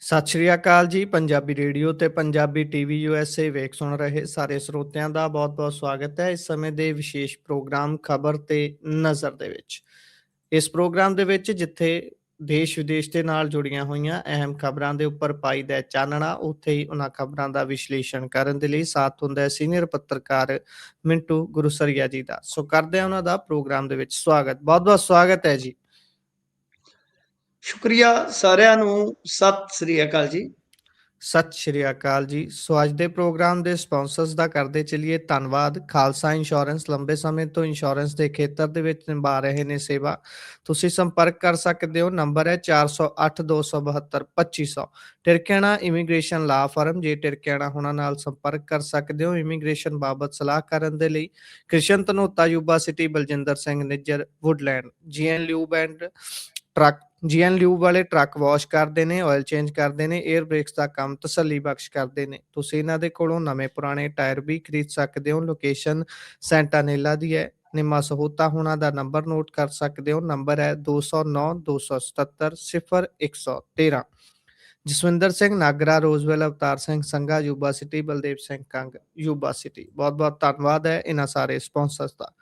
ਸਤਿ ਸ਼੍ਰੀ ਅਕਾਲ ਜੀ, ਪੰਜਾਬੀ ਰੇਡੀਓ ਤੇ ਪੰਜਾਬੀ ਟੀਵੀ ਯੂਐਸਏ ਵੇਖ ਸੁਣ ਰਹੇ ਸਾਰੇ ਸਰੋਤਿਆਂ ਦਾ ਬਹੁਤ-ਬਹੁਤ ਸਵਾਗਤ ਹੈ ਇਸ ਸਮੇਂ ਦੇ ਵਿਸ਼ੇਸ਼ ਪ੍ਰੋਗਰਾਮ ਖਬਰ ਤੇ ਨਜ਼ਰ ਦੇ ਵਿੱਚ। ਇਸ ਪ੍ਰੋਗਰਾਮ ਦੇ ਵਿੱਚ ਜਿੱਥੇ ਦੇਸ਼ ਵਿਦੇਸ਼ ਦੇ ਨਾਲ ਜੁੜੀਆਂ ਹੋਈਆਂ ਅਹਿਮ ਖਬਰਾਂ ਦੇ ਉੱਪਰ ਪਾਈ ਦਾ ਚਾਨਣਾ, ਉੱਥੇ ਹੀ ਉਹਨਾਂ ਖਬਰਾਂ ਦਾ ਵਿਸ਼ਲੇਸ਼ਣ ਕਰਨ ਦੇ ਲਈ ਸਾਥ ਹੁੰਦਾ ਹੈ ਸੀਨੀਅਰ ਪੱਤਰਕਾਰ ਮਿੰਟੂ ਗੁਰੂਸਰੀਆ ਜੀ ਦਾ। ਸੋ ਕਰਦੇ ਹਾਂ ਉਹਨਾਂ ਦਾ ਪ੍ਰੋਗਰਾਮ ਦੇ ਵਿੱਚ ਸਵਾਗਤ। ਬਹੁਤ-ਬਹੁਤ ਸਵਾਗਤ ਹੈ ਜੀ। ਸ਼ੁਕਰੀਆ ਸਾਰਿਆਂ ਨੂੰ। ਸਤਿ ਸ੍ਰੀ ਅਕਾਲ ਜੀ। ਸਤਿ ਸ਼੍ਰੀ ਅਕਾਲ ਜੀ। ਸੋ ਅੱਜ ਦੇ ਪ੍ਰੋਗਰਾਮ ਦੇ ਸਪਾਂਸਰਸ ਦਾ ਕਰਦੇ ਚਲਿਏ ਧੰਨਵਾਦ। ਖਾਲਸਾ ਇੰਸ਼ੋਰੈਂਸ ਲੰਬੇ ਸਮੇਂ ਤੋਂ ਇੰਸ਼ੋਰੈਂਸ ਦੇ ਖੇਤਰ ਦੇ ਵਿੱਚ ਨਿਭਾ ਰਹੇ ਨੇ ਸੇਵਾ। ਤੁਸੀਂ ਸੰਪਰਕ ਕਰ ਸਕਦੇ ਹੋ। ਨੰਬਰ ਹੈ 4082722500 ਟਿਰਕਿਆਣਾ ਇਮੀਗ੍ਰੇਸ਼ਨ ਲਾ ਫਰਮ, ਜੇ ਟਿਰਕਿਆਣਾ ਹੁਣਾਂ ਨਾਲ ਸੰਪਰਕ ਕਰ ਸਕਦੇ ਹੋ ਇਮੀਗ੍ਰੇਸ਼ਨ ਬਾਬਤ ਸਲਾਹ ਕਰਨ ਦੇ ਲਈ। Krishan Tanota Yuba City, Baljinder Singh, Nijjar, Woodland, GN lube and truck GN lube ਵਾਲੇ ਟਰੱਕ ਵਾਸ਼ ਕਰਦੇ ਨੇ ਆਇਲ ਚੇਂਜ ਕਰਦੇ ਨੇ 에ਅਰ ਬ੍ਰੇਕਸ ਦਾ ਕੰਮ ਤਸੱਲੀ ਬਖਸ਼ ਕਰਦੇ ਨੇ। ਤੁਸੀਂ ਇਹਨਾਂ ਦੇ ਕੋਲੋਂ ਨਵੇਂ ਪੁਰਾਣੇ ਟਾਇਰ ਵੀ ਖਰੀਦ ਸਕਦੇ ਹੋ। ਲੋਕੇਸ਼ਨ ਸੈਂਟਾਨੇਲਾ ਦੀ ਹੈ। ਨਿਮਾ ਸਹੂਤਾ ਹੁਣਾਂ ਦਾ ਨੰਬਰ ਨੋਟ ਕਰ ਸਕਦੇ ਹੋ। ਨੰਬਰ ਹੈ 209 277 0113 Jaswinder Singh Nagra, Roseville Avtar Singh Sangha, Yuba City, Baldev Singh Kang, Yuba City. ਬਹੁਤ ਬਹੁਤ ਧੰਨਵਾਦ ਹੈ ਇਹਨਾਂ ਸਾਰੇ ਸਪਾਂਸਰਸ ਦਾ।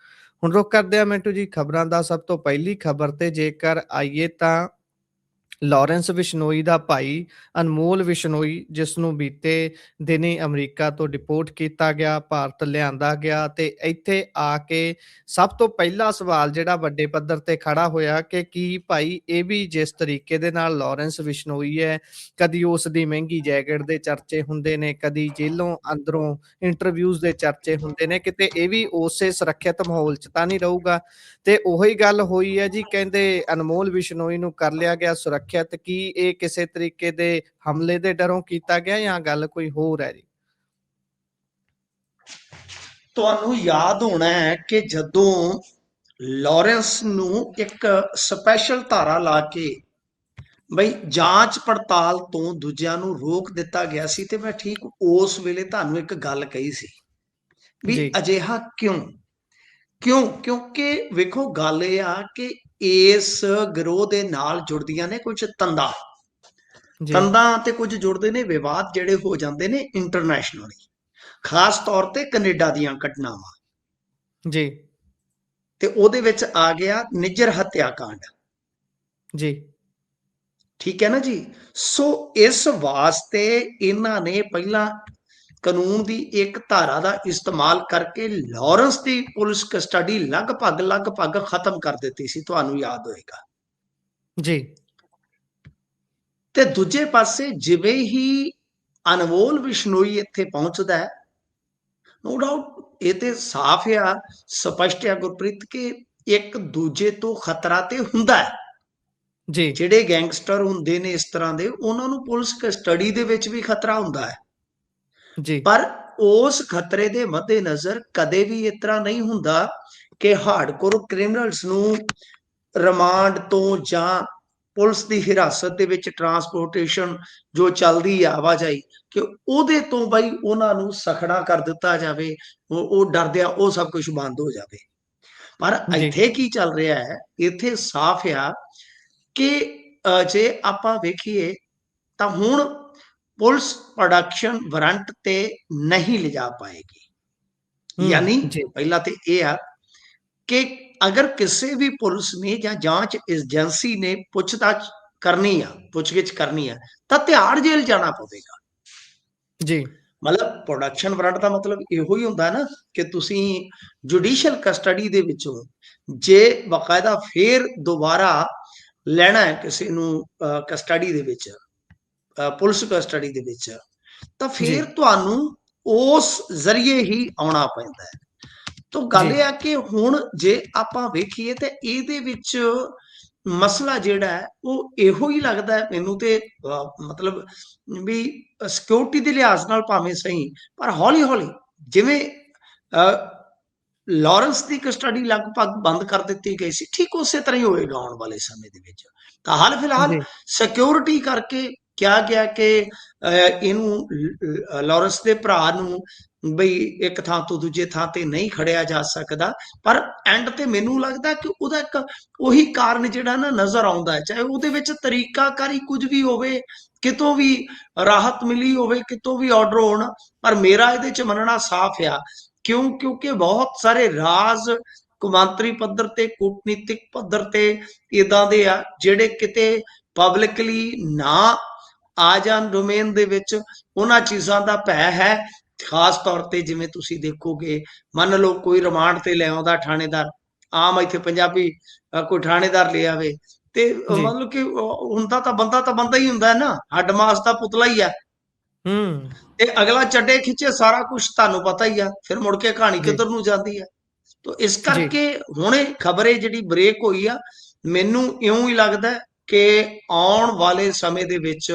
ਹੁਣ ਰੁਕ ਕਰਦੇ ਆ ਮਿੰਟੂ ਜੀ, ਖਬਰਾਂ ਦਾ ਸਭ ਤੋਂ ਪਹਿਲੀ ਖਬਰ ਤੇ ਜੇਕਰ ਆਈਏ ਤਾਂ ਲਾਰੈਂਸ ਵਿਸ਼ਨੋਈ ਦਾ ਭਾਈ ਅਨਮੋਲ ਵਿਸ਼ਨੋਈ, ਜਿਸ ਨੂੰ ਬੀਤੇ ਦਿਨੀ ਅਮਰੀਕਾ ਤੋਂ ਡਿਪੋਰਟ ਕੀਤਾ ਗਿਆ, ਭਾਰਤ ਲਿਆਂਦਾ ਗਿਆ ਤੇ ਇੱਥੇ ਆ ਕੇ ਸਭ ਤੋਂ ਪਹਿਲਾ ਸਵਾਲ ਜਿਹੜਾ ਵੱਡੇ ਪੱਧਰ ਤੇ ਖੜਾ ਹੋਇਆ ਕਿ ਕੀ ਭਾਈ ਇਹ ਵੀ ਜਿਸ ਤਰੀਕੇ ਦੇ ਨਾਲ ਲਾਰੈਂਸ ਵਿਸ਼ਨੋਈ ਹੈ, ਕਦੀ ਉਸ ਦੀ ਮਹਿੰਗੀ ਜੈਕਟ ਦੇ ਚਰਚੇ ਹੁੰਦੇ ਨੇ, ਕਦੀ ਜੇਲੋਂ ਅੰਦਰੋਂ ਇੰਟਰਵਿਊਜ਼ ਦੇ ਚਰਚੇ ਹੁੰਦੇ ਨੇ, ਕਿਤੇ ਇਹ ਵੀ ਉਸੇ ਸੁਰੱਖਿਅਤ ਮਾਹੌਲ 'ਚ ਤਾਂ ਨਹੀਂ ਰਹੂਗਾ? ਤੇ ਉਹੀ ਗੱਲ ਹੋਈ ਹੈ ਜੀ, ਕਹਿੰਦੇ ਅਨਮੋਲ ਵਿਸ਼ਨੋਈ ਨੂੰ ਕਰ ਲਿਆ ਗਿਆ ਸੁਰੱਖਿਅਤ ਕੀ ਇਹ ਕਿਸੇ ਤਰੀਕੇ ਦੇ ਹਮਲੇ ਦੇ ਡਰੋਂ ਕੀਤਾ ਗਿਆ ਜਾਂ ਗੱਲ ਕੋਈ ਹੋਰ ਹੈ ਜੀ? ਤੁਹਾਨੂੰ ਯਾਦ ਹੋਣਾ ਹੈ ਕਿ ਜਦੋਂ ਲਾਰੈਂਸ ਨੂੰ ਇੱਕ ਸਪੈਸ਼ਲ ਧਾਰਾ ਲਾ ਕੇ ਬਈ ਜਾਂਚ ਪੜਤਾਲ ਤੋਂ ਦੂਜਿਆਂ ਨੂੰ ਰੋਕ ਦਿੱਤਾ ਗਿਆ ਸੀ ਤੇ ਮੈਂ ਠੀਕ ਉਸ ਵੇਲੇ ਤੁਹਾਨੂੰ ਇੱਕ ਗੱਲ ਕਹੀ ਸੀ ਵੀ। ਅਜਿਹਾ ਕਿਉਂ? ਕਿਉਂ? ਕਿਉਂਕਿ ਵੇਖੋ ਗੱਲ ਇਹ ਆ ਕਿ ਇਸ ਗਰੋਹ ਦੇ ਨਾਲ ਜੁੜਦੀਆਂ ਨੇ ਕੁਝ ਤੰਦਾਂ। ਤੰਦਾਂ ਤੇ ਕੁਝ ਜੁੜਦੇ ਨੇ ਵਿਵਾਦ ਜਿਹੜੇ ਹੋ ਜਾਂਦੇ ਨੇ ਇੰਟਰਨੈਸ਼ਨਲੀ ਖਾਸ ਤੌਰ ਤੇ ਕੈਨੇਡਾ ਦੀਆਂ ਘਟਨਾਵਾਂ। ਜੀ। ਤੇ ਉਹਦੇ ਵਿੱਚ ਆ ਗਿਆ ਨਿੱਜਰ ਹੱਤਿਆਕਾਂਡ। ਜੀ। ਠੀਕ ਹੈ ਨਾ ਜੀ? ਸੋ ਇਸ ਵਾਸਤੇ ਇਹਨਾਂ ਨੇ ਪਹਿਲਾਂ ਕਾਨੂੰਨ ਦੀ ਇੱਕ ਧਾਰਾ ਦਾ ਇਸਤੇਮਾਲ ਕਰਕੇ ਲਾਰੈਂਸ ਦੀ ਪੁਲਿਸ ਕਸਟਡੀ ਲਗਭਗ ਲਗਭਗ ਖਤਮ ਕਰ ਦਿੱਤੀ ਸੀ ਤੁਹਾਨੂੰ ਯਾਦ ਹੋਏਗਾ। ਜੀ। ਤੇ ਦੂਜੇ ਪਾਸੇ ਜਿਵੇਂ ਹੀ ਅਨਮੋਲ ਵਿਸ਼ਨੋਈ ਇੱਥੇ ਪਹੁੰਚਦਾ ਹੈ ਨੋ ਡਾਊਟ ਇਹ ਤੇ ਸਾਫ਼ ਆ ਸਪਸ਼ਟ ਆ ਗੁਰਪ੍ਰੀਤ ਕਿ ਇੱਕ ਦੂਜੇ ਤੋਂ ਖਤਰਾ ਤੇ ਹੁੰਦਾ ਹੈ। ਜੀ। ਜਿਹੜੇ ਗੈਂਗਸਟਰ ਹੁੰਦੇ ਨੇ ਇਸ ਤਰ੍ਹਾਂ ਦੇ ਉਹਨਾਂ ਨੂੰ ਪੁਲਿਸ ਕਸਟਡੀ ਦੇ ਵਿੱਚ ਵੀ ਖਤਰਾ ਹੁੰਦਾ ਹੈ। ਜੀ ਪਰ ਉਸ ਖਤਰੇ ਦੇ ਮੱਦੇਨਜ਼ਰ ਕਦੇ ਵੀ ਇਸ ਤਰ੍ਹਾਂ ਨਹੀਂ ਹੁੰਦਾ ਕਿ ਹਾਰਡਕੋਰ ਕ੍ਰਿਮੀਨਲਸ ਨੂੰ ਰਿਮਾਂਡ ਤੋਂ ਜਾਂ ਪੁਲਿਸ ਦੀ ਹਿਰਾਸਤ ਦੇ ਵਿੱਚ ਟਰਾਂਸਪੋਰਟੇਸ਼ਨ ਜੋ ਚੱਲਦੀ ਆ ਆਵਾਜਾਈ ਕਿ ਉਹਦੇ ਤੋਂ ਬਈ ਉਹਨਾਂ ਨੂੰ ਸਖੜਾ ਕਰ ਦਿੱਤਾ ਜਾਵੇ ਉਹ ਉਹ ਡਰਦੇ ਆ ਉਹ ਸਭ ਕੁਝ ਬੰਦ ਹੋ ਜਾਵੇ ਪਰ। ਇੱਥੇ ਕੀ ਚੱਲ ਰਿਹਾ ਹੈ ਇੱਥੇ ਸਾਫ਼ ਆ ਕਿ ਜੇ ਆਪਾਂ ਵੇਖੀਏ ਤਾਂ ਹੁਣ ਪੁਲਿਸ ਪ੍ਰੋਡਕਸ਼ਨ ਵਾਰੰਟ ਤੇ ਨਹੀਂ ਲਿਜਾ ਪਾਏਗੀ। ਯਾਨੀ ਪਹਿਲਾਂ ਤੇ ਇਹ ਆ ਕਿ ਅਗਰ ਕਿਸੇ ਵੀ ਪੁਲਿਸ ਨੇ ਜਾਂ ਜਾਂਚ ਏਜੰਸੀ ਨੇ ਪੁੱਛਤਾਛ ਕਰਨੀ ਆ ਪੁੱਛਗਿੱਛ ਕਰਨੀ ਆ ਤਾਂ ਤਿਹਾੜ ਜੇਲ੍ਹ ਜਾਣਾ ਪਵੇਗਾ। ਜੀ। ਮਤਲਬ ਪ੍ਰੋਡਕਸ਼ਨ ਵਾਰੰਟ ਦਾ ਮਤਲਬ ਇਹੋ ਹੀ ਹੁੰਦਾ ਨਾ ਕਿ ਤੁਸੀਂ ਜੁਡੀਸ਼ੀਅਲ ਕਸਟਡੀ ਦੇ ਵਿੱਚੋਂ ਜੇ ਬਕਾਇਦਾ ਫੇਰ ਦੁਬਾਰਾ ਲੈਣਾ ਹੈ ਕਿਸੇ ਨੂੰ ਕਸਟਡੀ ਦੇ ਵਿੱਚ ਪੁਲਿਸ ਕਸਟਡੀ ਦੇ ਵਿੱਚ ਤਾਂ ਫਿਰ। ਤੁਹਾਨੂੰ ਉਸ ਜ਼ਰੀਏ ਹੀ ਆਉਣਾ ਪੈਂਦਾ ਹੈ ਤਾਂ ਗੱਲ। ਇਹ ਆ ਕਿ ਹੁਣ ਜੇ ਆਪਾਂ ਵੇਖੀਏ ਤੇ ਇਹਦੇ ਵਿੱਚ ਮਸਲਾ ਜਿਹੜਾ ਹੈ ਉਹ ਇਹੋ ਹੀ ਲੱਗਦਾ ਹੈ ਮੈਨੂੰ ਤੇ ਮਤਲਬ ਵੀ ਸਿਕਿਉਰਿਟੀ ਦੇ ਲਿਹਾਜ਼ ਨਾਲ ਭਾਵੇਂ ਸਹੀ ਪਰ ਹੌਲੀ ਹੌਲੀ ਜਿਵੇਂ ਲਾਰੈਂਸ ਦੀ ਕਸਟਡੀ ਲਗਭਗ ਬੰਦ ਕਰ ਦਿੱਤੀ ਗਈ ਸੀ ਠੀਕ ਉਸੇ ਤਰ੍ਹਾਂ ਹੀ ਹੋਏਗਾ ਆਉਣ ਵਾਲੇ ਸਮੇਂ ਦੇ ਵਿੱਚ ਤਾਂ ਹਾਲ ਫਿਲਹਾਲ ਸਿਕਿਉਰਿਟੀ ਕਰਕੇ ਕਿਹਾ ਗਿਆ ਕਿ ਇਹਨੂੰ ਲ- ਲਾਰੈਂਸ ਦੇ ਭਰਾ ਨੂੰ ਬਈ ਇੱਕ ਥਾਂ ਤੋਂ ਦੂਜੇ ਥਾਂ ਤੇ ਨਹੀਂ ਖੜਿਆ ਜਾ ਸਕਦਾ। ਪਰ ਐਂਡ ਤੇ ਮੈਨੂੰ ਲੱਗਦਾ ਕਿ ਉਹਦਾ ਇੱਕ ਉਹੀ ਕਾਰਨ ਜਿਹੜਾ ਨਾ ਨਜ਼ਰ ਆਉਂਦਾ ਹੈ। ਚਾਹੇ ਉਹਦੇ ਵਿੱਚ ਤਰੀਕਾਕਾਰੀ ਕੁਝ ਵੀ ਹੋਵੇ, ਕਿਤੋਂ ਵੀ ਰਾਹਤ ਮਿਲੀ ਹੋਵੇ, ਕਿਤੋਂ ਵੀ ਆਰਡਰ ਹੋਣ, ਪਰ ਮੇਰਾ ਇਹਦੇ ਚ ਮੰਨਣਾ ਸਾਫ਼ ਆ। ਕਿਉਂ? ਕਿਉਂਕਿ ਬਹੁਤ ਸਾਰੇ ਰਾਜ ਕੌਮਾਂਤਰੀ ਪੱਧਰ ਤੇ, ਕੂਟਨੀਤਿਕ ਪੱਧਰ ਤੇ ਇਦਾਂ ਦੇ ਆ, ਜਿਹੜੇ ਕਿਤੇ ਪਬਲਿਕਲੀ ਨਾ ਆ ਜਾਣ ਡੋਮੇਨ ਦੇ ਵਿੱਚ ਉਹਨਾਂ ਚੀਜ਼ਾਂ ਦਾ ਭੈ ਹੈ। ਖਾਸ ਤੌਰ ਤੇ ਜਿਵੇਂ ਤੁਸੀਂ ਦੇਖੋਗੇ ਮੰਨ ਲਓ ਕੋਈ ਰਿਮਾਂਡ ਤੇ ਲੈ ਆਉਂਦਾ ਥਾਣੇਦਾਰ ਆਮ ਇੱਥੇ ਪੰਜਾਬੀ ਕੋਈ ਥਾਣੇਦਾਰ ਲੈ ਆਵੇ ਤੇ। ਮਤਲਬ ਕਿ ਹੁੰਦਾ ਤਾਂ ਬੰਦਾ ਤਾਂ ਬੰਦਾ ਹੀ ਹੁੰਦਾ ਹੈ ਨਾ ਹੱਡ ਮਾਸ ਦਾ ਪੁਤਲਾ ਹੀ ਹੈ। ਹੂੰ। ਤੇ ਅਗਲਾ ਚੱਡੇ ਖਿੱਚੇ ਸਾਰਾ ਕੁਝ ਤੁਹਾਨੂੰ ਪਤਾ ਹੀ ਆ ਫਿਰ ਮੁੜ ਕੇ ਕਹਾਣੀ। ਕਿੱਧਰ ਨੂੰ ਜਾਂਦੀ ਆ? ਤੋ ਇਸ ਕਰਕੇ ਹੁਣੇ ਖਬਰੇ ਜਿਹੜੀ ਬ੍ਰੇਕ ਹੋਈ ਆ ਮੈਨੂੰ ਇਉਂ ਹੀ ਲੱਗਦਾ ਕਿ ਆਉਣ ਵਾਲੇ ਸਮੇਂ ਦੇ ਵਿੱਚ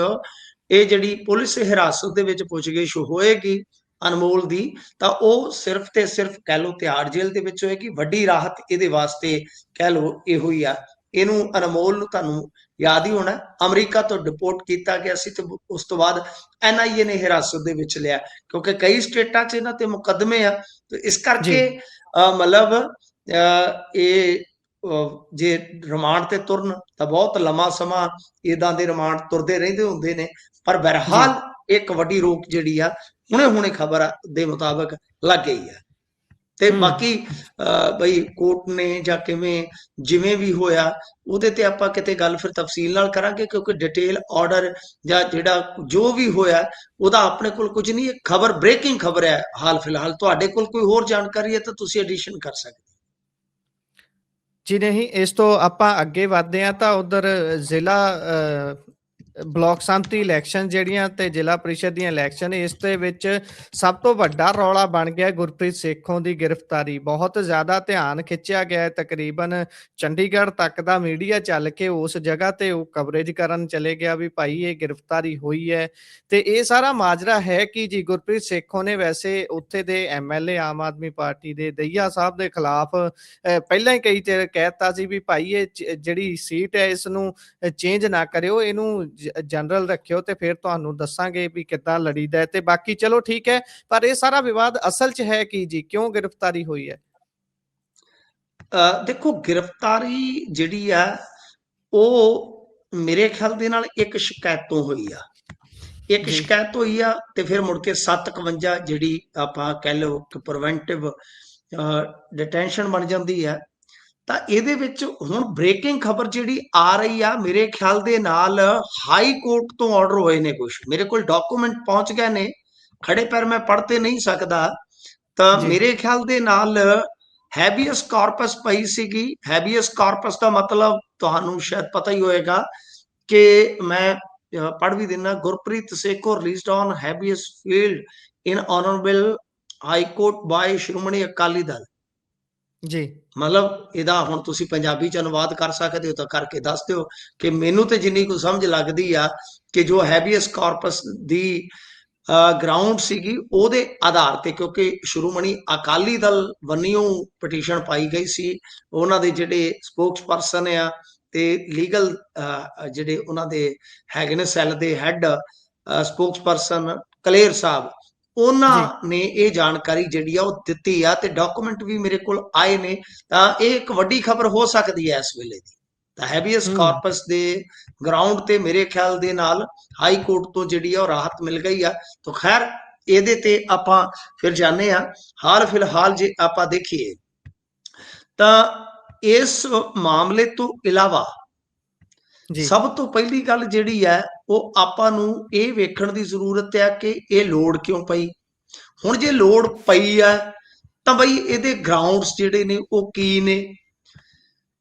ਇਹ ਜਿਹੜੀ ਪੁਲਿਸ ਹਿਰਾਸਤ ਦੇ ਵਿੱਚ ਪੁੱਛਗਿੱਛ ਹੋਏਗੀ ਅਨਮੋਲ ਦੀ ਤਾਂ ਉਹ ਸਿਰਫ ਤੇ ਸਿਰਫ ਕਹਿ ਲਓ ਤਿਹਾੜ ਜੇਲ੍ਹ ਦੇ ਵਿੱਚ ਹੋਏਗੀ ਵੱਡੀ ਰਾਹਤ ਇਹਦੇ ਵਾਸਤੇ ਕਹਿ ਲਓ ਇਹੋ ਹੀ ਆ। ਇਹਨੂੰ ਅਨਮੋਲ ਨੂੰ ਤੁਹਾਨੂੰ ਯਾਦ ਹੀ ਹੋਣਾ ਅਮਰੀਕਾ ਤੋਂ ਡਿਪੋਰਟ ਕੀਤਾ ਗਿਆ ਸੀ ਤੇ ਉਸ ਤੋਂ ਬਾਅਦ ਐਨਆਈਏ ਨੇ ਹਿਰਾਸਤ ਦੇ ਵਿੱਚ ਲਿਆ ਕਿਉਂਕਿ ਕਈ ਸਟੇਟਾਂ 'ਚ ਇਹਨਾਂ ਤੇ ਮੁਕੱਦਮੇ ਆ। ਤੇ ਇਸ ਕਰਕੇ ਮਤਲਬ ਇਹ ਜੇ ਰਿਮਾਂਡ ਤੇ ਤੁਰਨ ਤਾਂ ਬਹੁਤ ਲੰਮਾ ਸਮਾਂ ਇਦਾਂ ਦੇ ਰਿਮਾਂਡ ਤੁਰਦੇ ਰਹਿੰਦੇ ਹੁੰਦੇ ਨੇ। ਪਰ ਬਹਰਹਾਲ ਇੱਕ ਵੱਡੀ ਰੋਕ ਜਿਹੜੀ ਆ ਹੁਣੇ ਹੁਣੇ ਖਬਰ ਦੇ ਮੁਤਾਬਕ ਲੱਗ ਗਈ ਆ। ਤੇ। ਬਾਕੀ ਬਈ ਕੋਰਟ ਨੇ ਜਾਂ ਕਿਵੇਂ ਜਿਵੇਂ ਵੀ ਹੋਇਆ ਉਹਦੇ ਤੇ ਆਪਾਂ ਕਿਤੇ ਗੱਲ ਫਿਰ ਤਫਸੀਲ ਨਾਲ ਕਰਾਂਗੇ ਕਿਉਂਕਿ ਡਿਟੇਲ ਆਰਡਰ ਜਾਂ ਜਿਹੜਾ ਜੋ ਵੀ ਹੋਇਆ ਉਹਦਾ ਆਪਣੇ ਕੋਲ ਕੁਝ ਨਹੀਂ ਖਬਰ ਬ੍ਰੇਕਿੰਗ ਖਬਰ ਹੈ ਹਾਲ ਫਿਲਹਾਲ ਤੁਹਾਡੇ ਕੋਲ ਕੋਈ ਹੋਰ ਜਾਣਕਾਰੀ ਹੈ ਤਾਂ ਤੁਸੀਂ ਐਡੀਸ਼ਨ ਕਰ ਸਕਦੇ ਜੀ ਨਹੀਂ ਇਸ ਤੋਂ ਆਪਾਂ ਅੱਗੇ ਵਧਦੇ ਹਾਂ ਤਾਂ ਉਧਰ ਜ਼ਿਲ੍ਹਾ ਅ, ਬਲਾਕ ਸੰਮਤੀ ਇਲੈਕਸ਼ਨ ਜਿਹੜੀਆਂ ਤੇ ਜ਼ਿਲ੍ਹਾ ਪ੍ਰੀਸ਼ਦ ਦੀਆਂ ਇਲੈਕਸ਼ਨ, ਇਸ ਦੇ ਵਿੱਚ ਸਭ ਤੋਂ ਵੱਡਾ ਰੌਲਾ ਬਣ ਗਿਆ ਗੁਰਪ੍ਰੀਤ ਸੇਖੋਂ ਦੀ ਗ੍ਰਿਫਤਾਰੀ। ਬਹੁਤ ਜ਼ਿਆਦਾ ਧਿਆਨ ਖਿੱਚਿਆ ਗਿਆ ਤਕਰੀਬਨ ਚੰਡੀਗੜ੍ਹ ਤੱਕ ਦਾ ਮੀਡੀਆ ਚੱਲ ਕੇ ਉਸ ਜਗ੍ਹਾ ਤੇ ਉਹ ਕਵਰੇਜ ਕਰਨ ਚਲੇ ਗਿਆ ਵੀ ਭਾਈ ਇਹ ਗ੍ਰਿਫਤਾਰੀ ਹੋਈ ਹੈ। ਤੇ ਇਹ ਸਾਰਾ ਮਾਜਰਾ ਹੈ ਕਿ ਜੀ ਗੁਰਪ੍ਰੀਤ ਸੇਖੋਂ ਨੇ ਵੈਸੇ ਉੱਥੇ ਦੇ ਐਮਐਲਏ ਆਮ ਆਦਮੀ ਪਾਰਟੀ ਦੇ ਦਈਆ ਸਾਹਿਬ ਦੇ ਖਿਲਾਫ ਪਹਿਲਾਂ ਹੀ ਕਈ ਚਿਰ ਕਹਿਤਾ ਸੀ ਵੀ ਭਾਈ ਇਹ ਜਿਹੜੀ ਸੀਟ ਹੈ ਇਸ ਨੂੰ ਚੇਂਜ ਨਾ ਕਰਿਓ, ਇਹਨੂੰ ਜਨਰਲ ਰੱਖਿਓ ਤੇ ਫਿਰ ਤੁਹਾਨੂੰ ਦੱਸਾਂਗੇ ਵੀ ਕਿੱਦਾਂ ਲੜੀਦਾ ਹੈ ਤੇ ਬਾਕੀ ਚਲੋ ਠੀਕ ਹੈ ਪਰ ਇਹ ਸਾਰਾ ਵਿਵਾਦ ਅਸਲ 'ਚ ਹੈ ਕੀ ਜੀ? ਕਿਉਂ ਗ੍ਰਿਫਤਾਰੀ ਹੋਈ ਹੈ? ਦੇਖੋ ਗ੍ਰਿਫਤਾਰੀ ਜਿਹੜੀ ਆ ਉਹ ਮੇਰੇ ਖਿਆਲ ਦੇ ਨਾਲ ਇੱਕ ਸ਼ਿਕਾਇਤ ਤੋਂ ਹੋਈ ਆ। ਇੱਕ। ਸ਼ਿਕਾਇਤ ਹੋਈ ਆ ਤੇ ਫਿਰ ਮੁੜ ਕੇ 751 ਜਿਹੜੀ ਆਪਾਂ ਕਹਿ ਲਓ ਕਿ ਪ੍ਰੀਵੈਂਟਿਵ ਡਿਟੈਂਸ਼ਨ ਬਣ ਜਾਂਦੀ ਆ। ਤਾਂ ਇਹਦੇ ਵਿੱਚ ਹੁਣ ਬ੍ਰੇਕਿੰਗ ਖਬਰ ਜਿਹੜੀ ਆ ਰਹੀ ਆ ਮੇਰੇ ਖਿਆਲ ਦੇ ਨਾਲ ਹਾਈ ਕੋਰਟ ਤੋਂ ਆਰਡਰ ਹੋਏ ਨੇ ਕੁਝ ਮੇਰੇ ਕੋਲ ਡਾਕੂਮੈਂਟ ਪਹੁੰਚ ਗਏ ਨੇ। ਖੜੇ ਪੈਰ ਮੈਂ ਪੜ੍ਹ ਤੇ ਨਹੀਂ ਸਕਦਾ। ਤਾਂ। ਮੇਰੇ ਖਿਆਲ ਦੇ ਨਾਲ ਹੈਬੀਅਸ ਕਾਰਪਸ ਪਈ ਸੀਗੀ। ਹੈਬੀਅਸ ਕਾਰਪਸ ਦਾ ਮਤਲਬ ਤੁਹਾਨੂੰ ਸ਼ਾਇਦ ਪਤਾ ਹੀ ਹੋਏਗਾ ਕਿ ਮੈਂ ਪੜ੍ਹ ਵੀ ਦਿੰਨਾ Gurpreet Sekhon released on habeas filed in honourable High Court by Shiromani Akali Dal. ਜੀ। ਮਤਲਬ ਇਹਦਾ ਹੁਣ ਤੁਸੀਂ ਪੰਜਾਬੀ ਚ ਅਨੁਵਾਦ ਕਰ ਸਕਦੇ ਹੋ ਤਾਂ ਕਰਕੇ ਦੱਸ ਦਿਓ ਕਿ ਮੈਨੂੰ ਤੇ ਜਿੰਨੀ ਕੁ ਸਮਝ ਲੱਗਦੀ ਆ ਕਿ ਜੋ ਹੈਬੀਅਸ ਕਾਰਪਸ ਦੀ ਗਰਾਊਂਡ ਸੀਗੀ ਉਹਦੇ ਆਧਾਰ ਤੇ ਕਿਉਂਕਿ ਸ਼੍ਰੋਮਣੀ ਅਕਾਲੀ ਦਲ ਵੰਨਿਓ ਪਟੀਸ਼ਨ ਪਾਈ ਗਈ ਸੀ, ਉਹਨਾਂ ਦੇ ਜਿਹੜੇ ਸਪੋਕਸਪਰਸਨ ਆ ਤੇ ਲੀਗਲ ਜਿਹੜੇ ਉਹਨਾਂ ਦੇ ਹੈਗੇ ਨੇ ਸੈੱਲ ਦੇ ਹੈੱਡ ਸਪੋਕਸਪਰਸਨ ਕਲੇਰ ਸਾਹਿਬ ਉਹਨਾਂ ਨੇ ਇਹ ਜਾਣਕਾਰੀ ਜਿਹੜੀ ਆ ਉਹ ਦਿੱਤੀ ਆ ਤੇ ਡਾਕੂਮੈਂਟ ਵੀ ਮੇਰੇ ਕੋਲ ਆਏ ਨੇ ਤਾਂ ਇਹ ਇੱਕ ਵੱਡੀ ਖਬਰ ਹੋ ਸਕਦੀ ਹੈ ਇਸ ਵੇਲੇ ਦੀ। ਤਾਂ ਹੈਬੀਅਸ ਹਮ। ਕਾਰਪਸ ਦੇ ਗਰਾਊਂਡ ਤੇ ਮੇਰੇ ਖਿਆਲ ਦੇ ਨਾਲ ਹਾਈ ਕੋਰਟ ਤੋਂ ਜਿਹੜੀ ਆ ਉਹ ਰਾਹਤ ਮਿਲ ਗਈ ਆ। ਤਾਂ ਖੈਰ ਇਹਦੇ ਤੇ ਆਪਾਂ ਫਿਰ ਜਾਣੇ ਆ ਹਾਲ ਫਿਲਹਾਲ ਜੇ ਆਪਾਂ ਦੇਖੀਏ ਤਾਂ ਇਸ ਮਾਮਲੇ ਤੋਂ ਇਲਾਵਾ ਜੀ। ਸਭ ਤੋਂ ਪਹਿਲੀ ਗੱਲ ਜਿਹੜੀ ਹੈ, ਉਹ ਆਪਾਂ ਨੂੰ ਇਹ ਵੇਖਣ ਦੀ ਜ਼ਰੂਰਤ ਹੈ ਕਿ ਇਹ ਲੋੜ ਕਿਉਂ ਪਈ? ਹੁਣ ਜੇ ਲੋੜ ਪਈ ਹੈ, ਤਾਂ ਬਈ ਇਹਦੇ ਗਰਾਊਂਡਸ ਜਿਹੜੇ ਨੇ, ਉਹ ਕੀ ਨੇ?